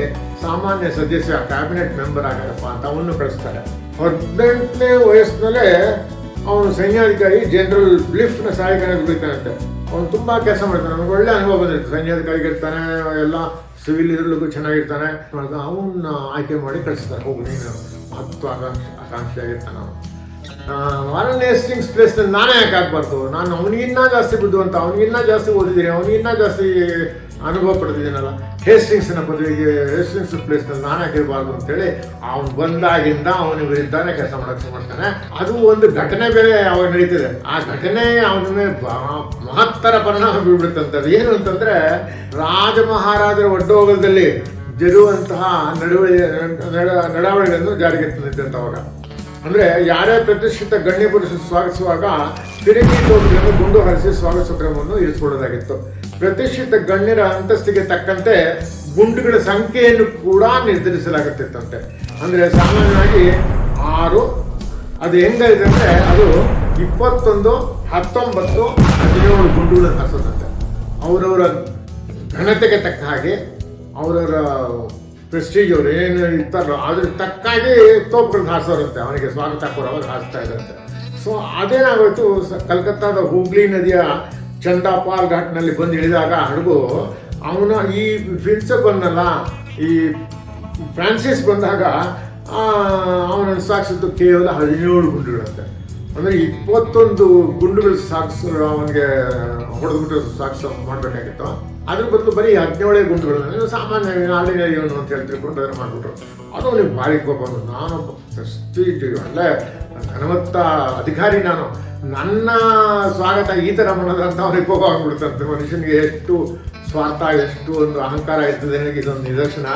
ಸಾಮಾನ್ಯ ಸದಸ್ಯ ಕ್ಯಾಬಿನೆಟ್ ಮೆಂಬರ್ ಆಗಪ್ಪ ಅಂತ ಅವನು ಕಳಿಸ್ತಾರೆ. ಹದಿನೆಂಟನೇ ವಯಸ್ಸಿನಲ್ಲೇ ಅವನು ಸೈನ್ಯಾಧಿಕಾರಿ ಜನರಲ್ ಬ್ಲಿಫ್ನ ಸಹಾಯಕನಾಗಿ ಬೀಳ್ತಾನಂತೆ ಅವನು ತುಂಬ ಕೆಲಸ ಮಾಡ್ತಾನೆ. ಅವ್ನಿಗೆ ಒಳ್ಳೆ ಅನುಭವ ಬಂದಿರುತ್ತೆ. ಸೈನ್ಯಾಧಿಕಾರಿಗಿರ್ತಾನೆ ಎಲ್ಲ ಸಿವಿಲ್ ಇದ್ರಲ್ಲೂ ಚೆನ್ನಾಗಿರ್ತಾನೆ. ಅವನ್ನ ಆಯ್ಕೆ ಮಾಡಿ ಕಳಿಸ್ತಾರೆ. ಹೋಗು, ನೀನು ಹತ್ತು ಆಕಾಂಕ್ಷೆ ಆಕಾಂಕ್ಷಿ ಆಗಿರ್ತಾನೆ ಅವನು. ವಾರನ್ ಹೇಸ್ಟಿಂಗ್ಸ್ ಪ್ಲೇಸ್ ನಾನೇ ಯಾಕೆ ಆಗಬಾರ್ದು? ನಾನು ಅವನಿಗಿನ್ನ ಜಾಸ್ತಿ ಬುದ್ಧಿವಂತ ಅವನಿಗಿನ್ನ ಜಾಸ್ತಿ ಓದಿದ್ದೀನಿ, ಅವನಿಗಿನ್ನ ಜಾಸ್ತಿ ಅನುಭವ ಪಡೆದಿದ್ದೀನಲ್ಲ. ಹೇಸ್ಟಿಂಗ್ಸ್ನ ಪದವಿಗೆ ಹೇಸ್ಟಿಂಗ್ಸ್ ಪ್ಲೇಸ್ ನಾನೇ ಆಗಿರಬಾರ್ದು ಅಂತೇಳಿ ಅವನು ಬಂದಾಗಿಂದ ಅವನ ವಿರುದ್ಧನೇ ಕೆಲಸ ಮಾಡಕ್ಕೆ ಮಾಡ್ತಾನೆ ಅದು ಒಂದು ಘಟನೆ ಬೇರೆ ಅವಾಗ ನಡೀತಿದೆ. ಆ ಘಟನೆ ಅವನ ಮೇಲೆ ಮಹತ್ತರ ಪರಿಣಾಮ ಬೀಳ್ಬಿಡುತ್ತಂತೆ. ಅದು ಏನು ಅಂತಂದ್ರೆ ರಾಜ ಮಹಾರಾಜರ ಒಡ್ಡೋಗಲದಲ್ಲಿ ಜರುವಂತಹ ನಡವಳಿ ನಡ- ನಡಾವಳಿಗಳನ್ನು ಜಾರಿಗೆ ತಂದಿದ್ದಂತ ಅವಾಗ. ಅಂದ್ರೆ ಯಾರೇ ಪ್ರತಿಷ್ಠಿತ ಗಣ್ಯ ಪುರುಷ ಸ್ವಾಗತಿಸುವಾಗ ತಿರುಗಿ ಗುಂಡು ಹರಿಸಿ ಸ್ವಾಗತ ಕ್ರಮವನ್ನು ಇರಿಸಿಕೊಳ್ಳಲಾಗಿತ್ತು ಪ್ರತಿಷ್ಠಿತ ಗಣ್ಯರ ಅಂತಸ್ತಿಗೆ ತಕ್ಕಂತೆ ಗುಂಡುಗಳ ಸಂಖ್ಯೆಯನ್ನು ಕೂಡ ನಿರ್ಧರಿಸಲಾಗುತ್ತಿತ್ತಂತೆ. ಅಂದ್ರೆ ಸಾಮಾನ್ಯವಾಗಿ ಆರು, ಅದು ಹೆಂಗಿದೆ ಅಂದ್ರೆ ಅದು ಇಪ್ಪತ್ತೊಂದು, ಹತ್ತೊಂಬತ್ತು, ಹದಿನೇಳು ಗುಂಡುಗಳನ್ನು ಹಾರಿಸೋದಂತೆ. ಅವರವರ ಘನತೆಗೆ ತಕ್ಕ ಹಾಗೆ ಅವರವರ ಪ್ರೆಸ್ಟೀಜ್ ಅವ್ರು ಏನು ಇರ್ತಾರೋ ಅದ್ರ ತಕ್ಕಾಗಿ ತೋಪುಗಳನ್ನ ಹಾರಿಸೋರಂತೆ. ಅವನಿಗೆ ಸ್ವಾಗತ ಕೊಡೋವಾಗ ಹಾರಿಸ್ತಾ ಇದ್ರಂತೆ. ಸೊ ಅದೇನಾಗೋಯ್ತು ಕಲ್ಕತ್ತಾದ ಹೂಗ್ಲಿ ನದಿಯ ಚಂದಾಪಾಲ್ ಘಾಟ್ನಲ್ಲಿ ಬಂದು ಇಳಿದಾಗ ಹಡಗು ಅವನ ಈ ಫಿನ್ಸ ಬಂದಲ್ಲ ಈ ಫ್ರಾನ್ಸಿಸ್ ಬಂದಾಗ ಅವನನ್ನು ಸಾಗಿಸಿದ್ದು ಕೇವಲ ಹದಿನೇಳು ಗುಂಡುಗಳಂತೆ. ಅಂದರೆ ಇಪ್ಪತ್ತೊಂದು ಗುಂಡುಗಳು ಸಾಗಿಸ್ ಅವನಿಗೆ ಹೊಡೆದ್ಬಿಟ್ಟು ಸಾಗಿಸೋ ಮಾಡ್ಬೇಕಾಗಿತ್ತು. ಅದ್ರ ಬದಲು ಬರೀ ಹದಿನೇಳೇ ಗುಂಡುಗಳು. ಸಾಮಾನ್ಯ ಆರ್ಡಿನರಿ ಇವನು ಅಂತ ಹೇಳಿ ತಿಳ್ಕೊಂಡು ಅದನ್ನು ಮಾಡ್ಬಿಟ್ರು. ಅದು ಅವನಿಗೆ ಭಾರಿ ಕೋಪ ನಾನೊಬ್ಬ ಪ್ರೆಸ್ಟೀಜ್ ಅಲ್ಲೇ ಘನವತ್ತ ಅಧಿಕಾರಿ ನಾನು. ನನ್ನ ಸ್ವಾಗತ ಈ ಥರ ಮಾಡೋದಂತ ಅಂತ ಅವನಿಗೆ ಕೋಪ ಆಗ್ಬಿಡ್ತಂತೆ ಮನುಷ್ಯನಿಗೆ ಎಷ್ಟು ಸ್ವಾರ್ಥ, ಎಷ್ಟು ಒಂದು ಅಹಂಕಾರ ಇರ್ತದೆ ನನಗೆ, ಇದೊಂದು ನಿದರ್ಶನ.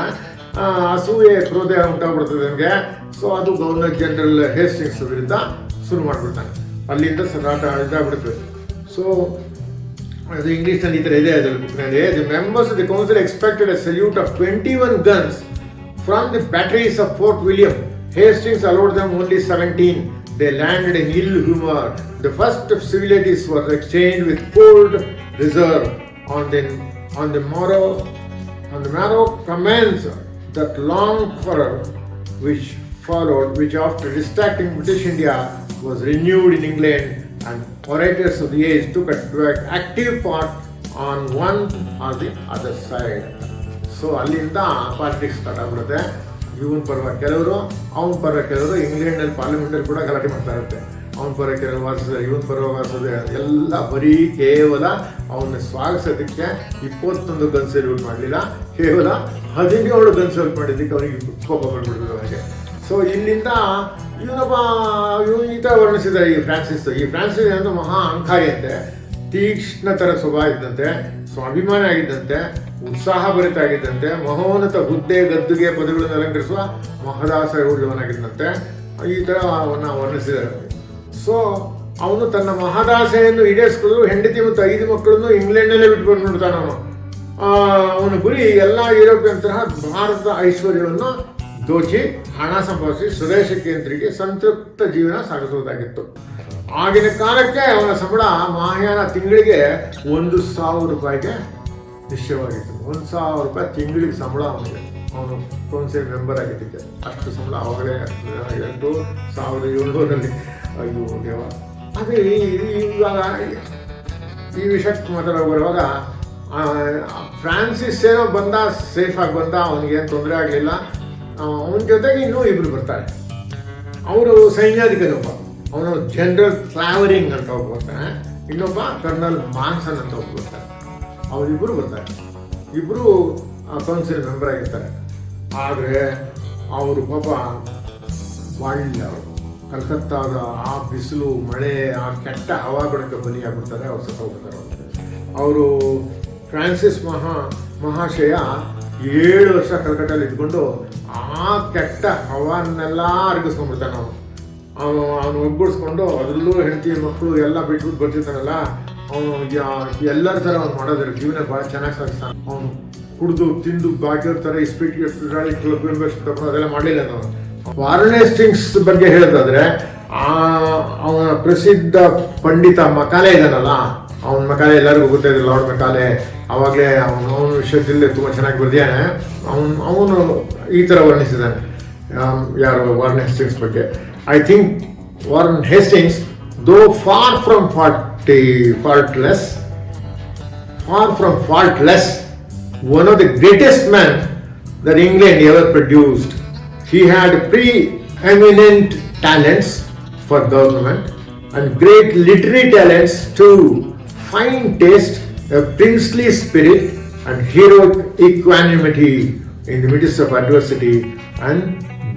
ಅಸೂಯೆ, ಕ್ರೋಧ ಉಂಟಾಗ್ಬಿಡ್ತದೆ ನನಗೆ. ಸೊ ಅದು ಗವರ್ನರ್ ಜನರಲ್ ಹೇಸ್ಟಿಂಗ್ಸ್ ವಿರುದ್ಧ ಶುರು ಮಾಡಿಬಿಡ್ತಾನೆ. ಅಲ್ಲಿಂದ ಸರಾಟ ಇದಾಗ್ಬಿಡ್ತದೆ ಸೊ ಅದು ಇಂಗ್ಲೀಷ್ನಲ್ಲಿ ಈ ಥರ ಇದೆ ಅದ್ರ ಬುಕ್ನಲ್ಲಿ the members of the council expected a salute of twenty one guns from the batteries of Fort William Hastings allowed them only seventeen they landed in ill humour the first civilities was exchange with cold reserve on the on the morrow on the marrow comments that long furrow which followed, which after distracting British India was renewed in England, and orators of the age took a took active part on one or the other side. So ಅಲ್ಲಿಂದ politics start ಆಗ್ಬಿಡುತ್ತೆ. ಇವನ್ ಪರವ ಕೆಲವರು ಅವನ ಪರ್ವ ಕೆಲವರು ಇಂಗ್ಲೆಂಡಲ್ಲಿ ಪಾರ್ಲಿಮೆಂಟಲ್ಲಿ ಕೂಡ ಗಲಾಟೆ ಮಾಡ್ತಾ ಇರುತ್ತೆ. ಅವನ ಪರ ಕೆಲವು ವಾರಿಸಿದ್ರೆ ಇವನ್ ಪರ ವಾರಿಸೋದು ಎಲ್ಲ ಬರೀ ಕೇವಲ ಅವನ ಸ್ವಾಗತಿಸೋದಕ್ಕೆ ಇಪ್ಪತ್ತೊಂದು ಗನ್ ಸಲ್ಯೂಟ್ ಮಾಡಲಿಲ್ಲ. ಕೇವಲ ಹದಿನೇಳು ಗನ್ ಸಲ್ಯೂಟ್ ಮಾಡಿದ್ದಕ್ಕೆ ಅವನಿಗೆ ಕೋಪ ಬಂದ್ಬಿಡ್ತದೆ ಅವನಿಗೆ. ಸೊ ಇಲ್ಲಿಂದ ಇವನೊಬ್ಬ ಇವನು ಈ ಥರ ವರ್ಣಿಸಿದ್ದಾರೆ, ಈ ಫ್ರಾನ್ಸಿಸ್ ಈ ಫ್ರಾನ್ಸಿಸ್ ಅಂದ್ರೆ ಮಹಾ ಅಹಂಕಾರಿ ಅಂತೆ. ತೀಕ್ಷ್ಣತರ ಸ್ವಭಾವ ಇದ್ದಂತೆ, ಸ್ವಾಭಿಮಾನಿ ಆಗಿದ್ದಂತೆ, ಉತ್ಸಾಹ ಭರಿತ ಆಗಿದ್ದಂತೆ, ಮಹೋನ್ನತ ಹುದ್ದೆ, ಗದ್ದುಗೆ ಪದಗಳನ್ನು ಅಲಂಕರಿಸುವ ಮಹದಾಸ ಉಳ್ಳವನಾಗಿದ್ದಂತೆ. ಈ ಥರ ಅವನ್ನ ವರ್ಣಿಸಿದ್ದಾರೆ. ಸೊ ಅವನು ತನ್ನ ಮಹದಾಸೆಯನ್ನು ಈಡೇರಿಸ್ಕೊಂಡು ಹೆಂಡತಿ ಮತ್ತು ಐದು ಮಕ್ಕಳನ್ನು ಇಂಗ್ಲೆಂಡಲ್ಲೇ ಬಿಟ್ಕೊಂಡು ನೋಡ್ತಾನೆ ಅವನು. ಅವನ ಗುರಿ ಎಲ್ಲ ತರಹ ಭಾರತದ ಐಶ್ವರ್ಯವನ್ನು ದೋಚಿ ಹಣ ಸಂಪಾದಿಸಿ ಸ್ವದೇಶ ಕೇಂದ್ರಿಗೆ ಸಂತೃಪ್ತ ಜೀವನ ಸಾಗಿಸುವುದಾಗಿತ್ತು. ಆಗಿನ ಕಾಲಕ್ಕೆ ಅವನ ಸಂಬಳ ಮಾಹ್ಯಾನ ತಿಂಗಳಿಗೆ ಒಂದು ಸಾವಿರ ರೂಪಾಯಿಗೆ ನಿಶ್ಚಯವಾಗಿತ್ತು. ಒಂದು ಸಾವಿರ ರೂಪಾಯಿ ತಿಂಗಳಿಗೆ ಸಂಬಳ ಅವನಿಗೆ. ಅವನು ಕೌನ್ಸಿಲ್ ಮೆಂಬರ್ ಆಗಿದ್ದಕ್ಕೆ. ಅಷ್ಟು ಸಂಬಳ ಅವಾಗಲೇ ಎಂಟು ಸಾವಿರದ ಏಳ್ನೂರಲ್ಲಿ. ಅಯ್ಯೋ, ದೇವ. ಅದೇ ಈ- ಇವಾಗ ಈ ವಿಷಯಕ್ಕೆ ಬರುವಾಗ ಫ್ರಾನ್ಸಿಸ್ ಏನೋ ಬಂದ ಸೇಫಾಗಿ ಬಂದ ಅವನಿಗೆ ಏನು ತೊಂದರೆ ಆಗಲಿಲ್ಲ. ಅವನ ಜೊತೆಗೆ ಇನ್ನೂ ಇಬ್ಬರು ಬರ್ತಾರೆ. ಅವರು ಸೈನ್ಯಾಧಿಕಾರಿ ಒಬ್ಬ. ಅವನು ಜನರಲ್ ಫ್ಲಾವರಿಂಗ್ ಅಂತ ಒಬ್ಬ ಬರ್ತಾನೆ. ಇನ್ನೊಬ್ಬ ಕರ್ನಲ್ ಮಾನ್ಸನ್ ಅಂತ ಒಬ್ಬ ಬರ್ತಾನೆ. ಅವರಿಬ್ಬರು ಬರ್ತಾರೆ. ಇಬ್ಬರು ಕೌನ್ಸಿಲ್ ಮೆಂಬರ್ ಆಗಿರ್ತಾರೆ. ಆದರೆ ಅವರು ಪಾಪ ಅವರು. ಕಲ್ಕತ್ತಾದ ಆ ಬಿಸಿಲು, ಮಳೆ, ಆ ಕೆಟ್ಟ ಹವಾಗುಣಕ್ಕೆ ಬಲಿಯಾಗ್ಬಿಡ್ತಾರೆ ಅವ್ರು ಸತ್ತೋಗ್ತಾರೆ ಅವರು. ಫ್ರಾನ್ಸಿಸ್ ಮಹಾ, ಮಹಾಶಯ ಏಳು ವರ್ಷ ಕಲ್ಕಟ್ಟಲ್ಲಿ ಇದ್ಕೊಂಡು ಆ ಕೆಟ್ಟ ಹವಾನೆಲ್ಲ ಅರಗಿಸ್ಕೊಂಡ್ಬಿಡ್ತಾನೆ ಅವನು. ಅವನು ಅವನು ಒಗ್ಗೂಡಿಸ್ಕೊಂಡು ಅದರಲ್ಲೂ ಹೆಂಡತಿ, ಮಕ್ಕಳು ಎಲ್ಲ ಬಿಟ್ಬಿಟ್ಟು ಬರ್ತಿರ್ತಾನಲ್ಲ, ಅವನು ಎಲ್ಲರ ಥರ ಅವ್ನು ಮಾಡೋದ್ರ ಜೀವನ ಭಾಳ ಚೆನ್ನಾಗಿ ಸಾಗಿಸ್ತಾನೆ ಅವನು. ಕುಡಿದು, ತಿಂದು ಬಾಕಿಯವ್ರ ಥರ ಇಸ್ಪೀಟ್ ಕ್ಲಬ್ ಮೆಂಬರ್ಶಿಪ್ ತಗೊಂಡು ಅದೆಲ್ಲ ಮಾಡಲಿಲ್ಲ ನಾವು ವಾರಣೇಸ್ಟಿಂಗ್ಸ್ ಬಗ್ಗೆ ಹೇಳೋದಾದ್ರೆ, ಆ, ಅವನ ಪ್ರಸಿದ್ಧ ಪಂಡಿತ ಮಕಾಲೆ ಇದ್ದಾನಲ್ಲ ಅವನ ಮಕಾಲೆ ಎಲ್ಲರಿಗೂ ಗೊತ್ತಿದೆ ಲಾರ್ಡ್ ಮಕಾಲೆ ಅವಾಗಲೇ ಅವನು ಅವನ ವಿಷಯದಲ್ಲಿ ತುಂಬ ಚೆನ್ನಾಗಿ ಬರ್ದಿಯಾನೆ ಅವನು ಅವನು ಈ ಥರ ವರ್ಣಿಸಿದ್ದಾನೆ ಆಮ್, ಯಾರು ವಾರ್ನ್ ಹೇಸ್ಟಿಂಗ್ಸ್ ಬಗ್ಗೆ I think Warren Hastings though far from forty faultless far from faultless, one of the greatest men that England ever produced. He had preeminent talents for government and great literary talents too, Fine taste, a princely spirit, and heroic equanimity in the midst of adversity and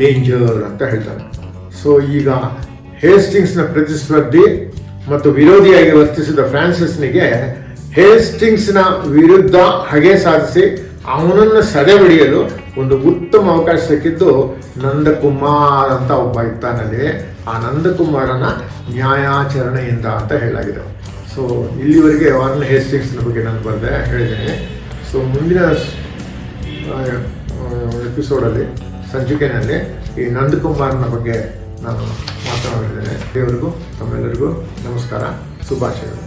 danger ಅಂತ ಹೇಳ್ತಾರೆ. So ಈಗ ಹೇಸ್ಟಿಂಗ್ಸ್ನ ಪ್ರತಿಸ್ಪರ್ಧಿ ಮತ್ತು ವಿರೋಧಿಯಾಗಿ ವರ್ತಿಸಿದ ಫ್ರಾನ್ಸಿಸ್ನಿಗೆ ಹೇಸ್ಟಿಂಗ್ಸ್ನ ವಿರುದ್ಧ ಹಗೆ ಸಾಧಿಸಿ ಅವನನ್ನು ಸದೆಬಡಿಯಲು ಒಂದು ಉತ್ತಮ ಅವಕಾಶ ಸಿಕ್ಕಿದ್ದು ನಂದಕುಮಾರ್ ಅಂತ ಒಬ್ಬ ಇತ್ತಾನಲ್ಲಿ ಆ ನಂದಕುಮಾರನ ನ್ಯಾಯಾಚರಣೆಯಿಂದ ಅಂತ ಹೇಳಲಾಗಿದೆ. ಸೊ ಇಲ್ಲಿವರೆಗೆ ವಾರ್ನ್ ಹೇಸ್ಟಿಂಗ್ಸ್ನ ಬಗ್ಗೆ ನಾನು ಬರೆದೆ, ಹೇಳಿದ್ದೇನೆ. ಸೊ ಮುಂದಿನ ಎಪಿಸೋಡಲ್ಲಿ ಸಂಚಿಕೆನಲ್ಲಿ ಈ ನಂದಕುಮಾರ್ನ ಬಗ್ಗೆ ನಾನು ಮಾತನಾಡಿದ್ದೇನೆ ದೇವರಿಗೂ, ತಮ್ಮೆಲ್ಲರಿಗೂ ನಮಸ್ಕಾರ, ಶುಭಾಶಯಗಳು.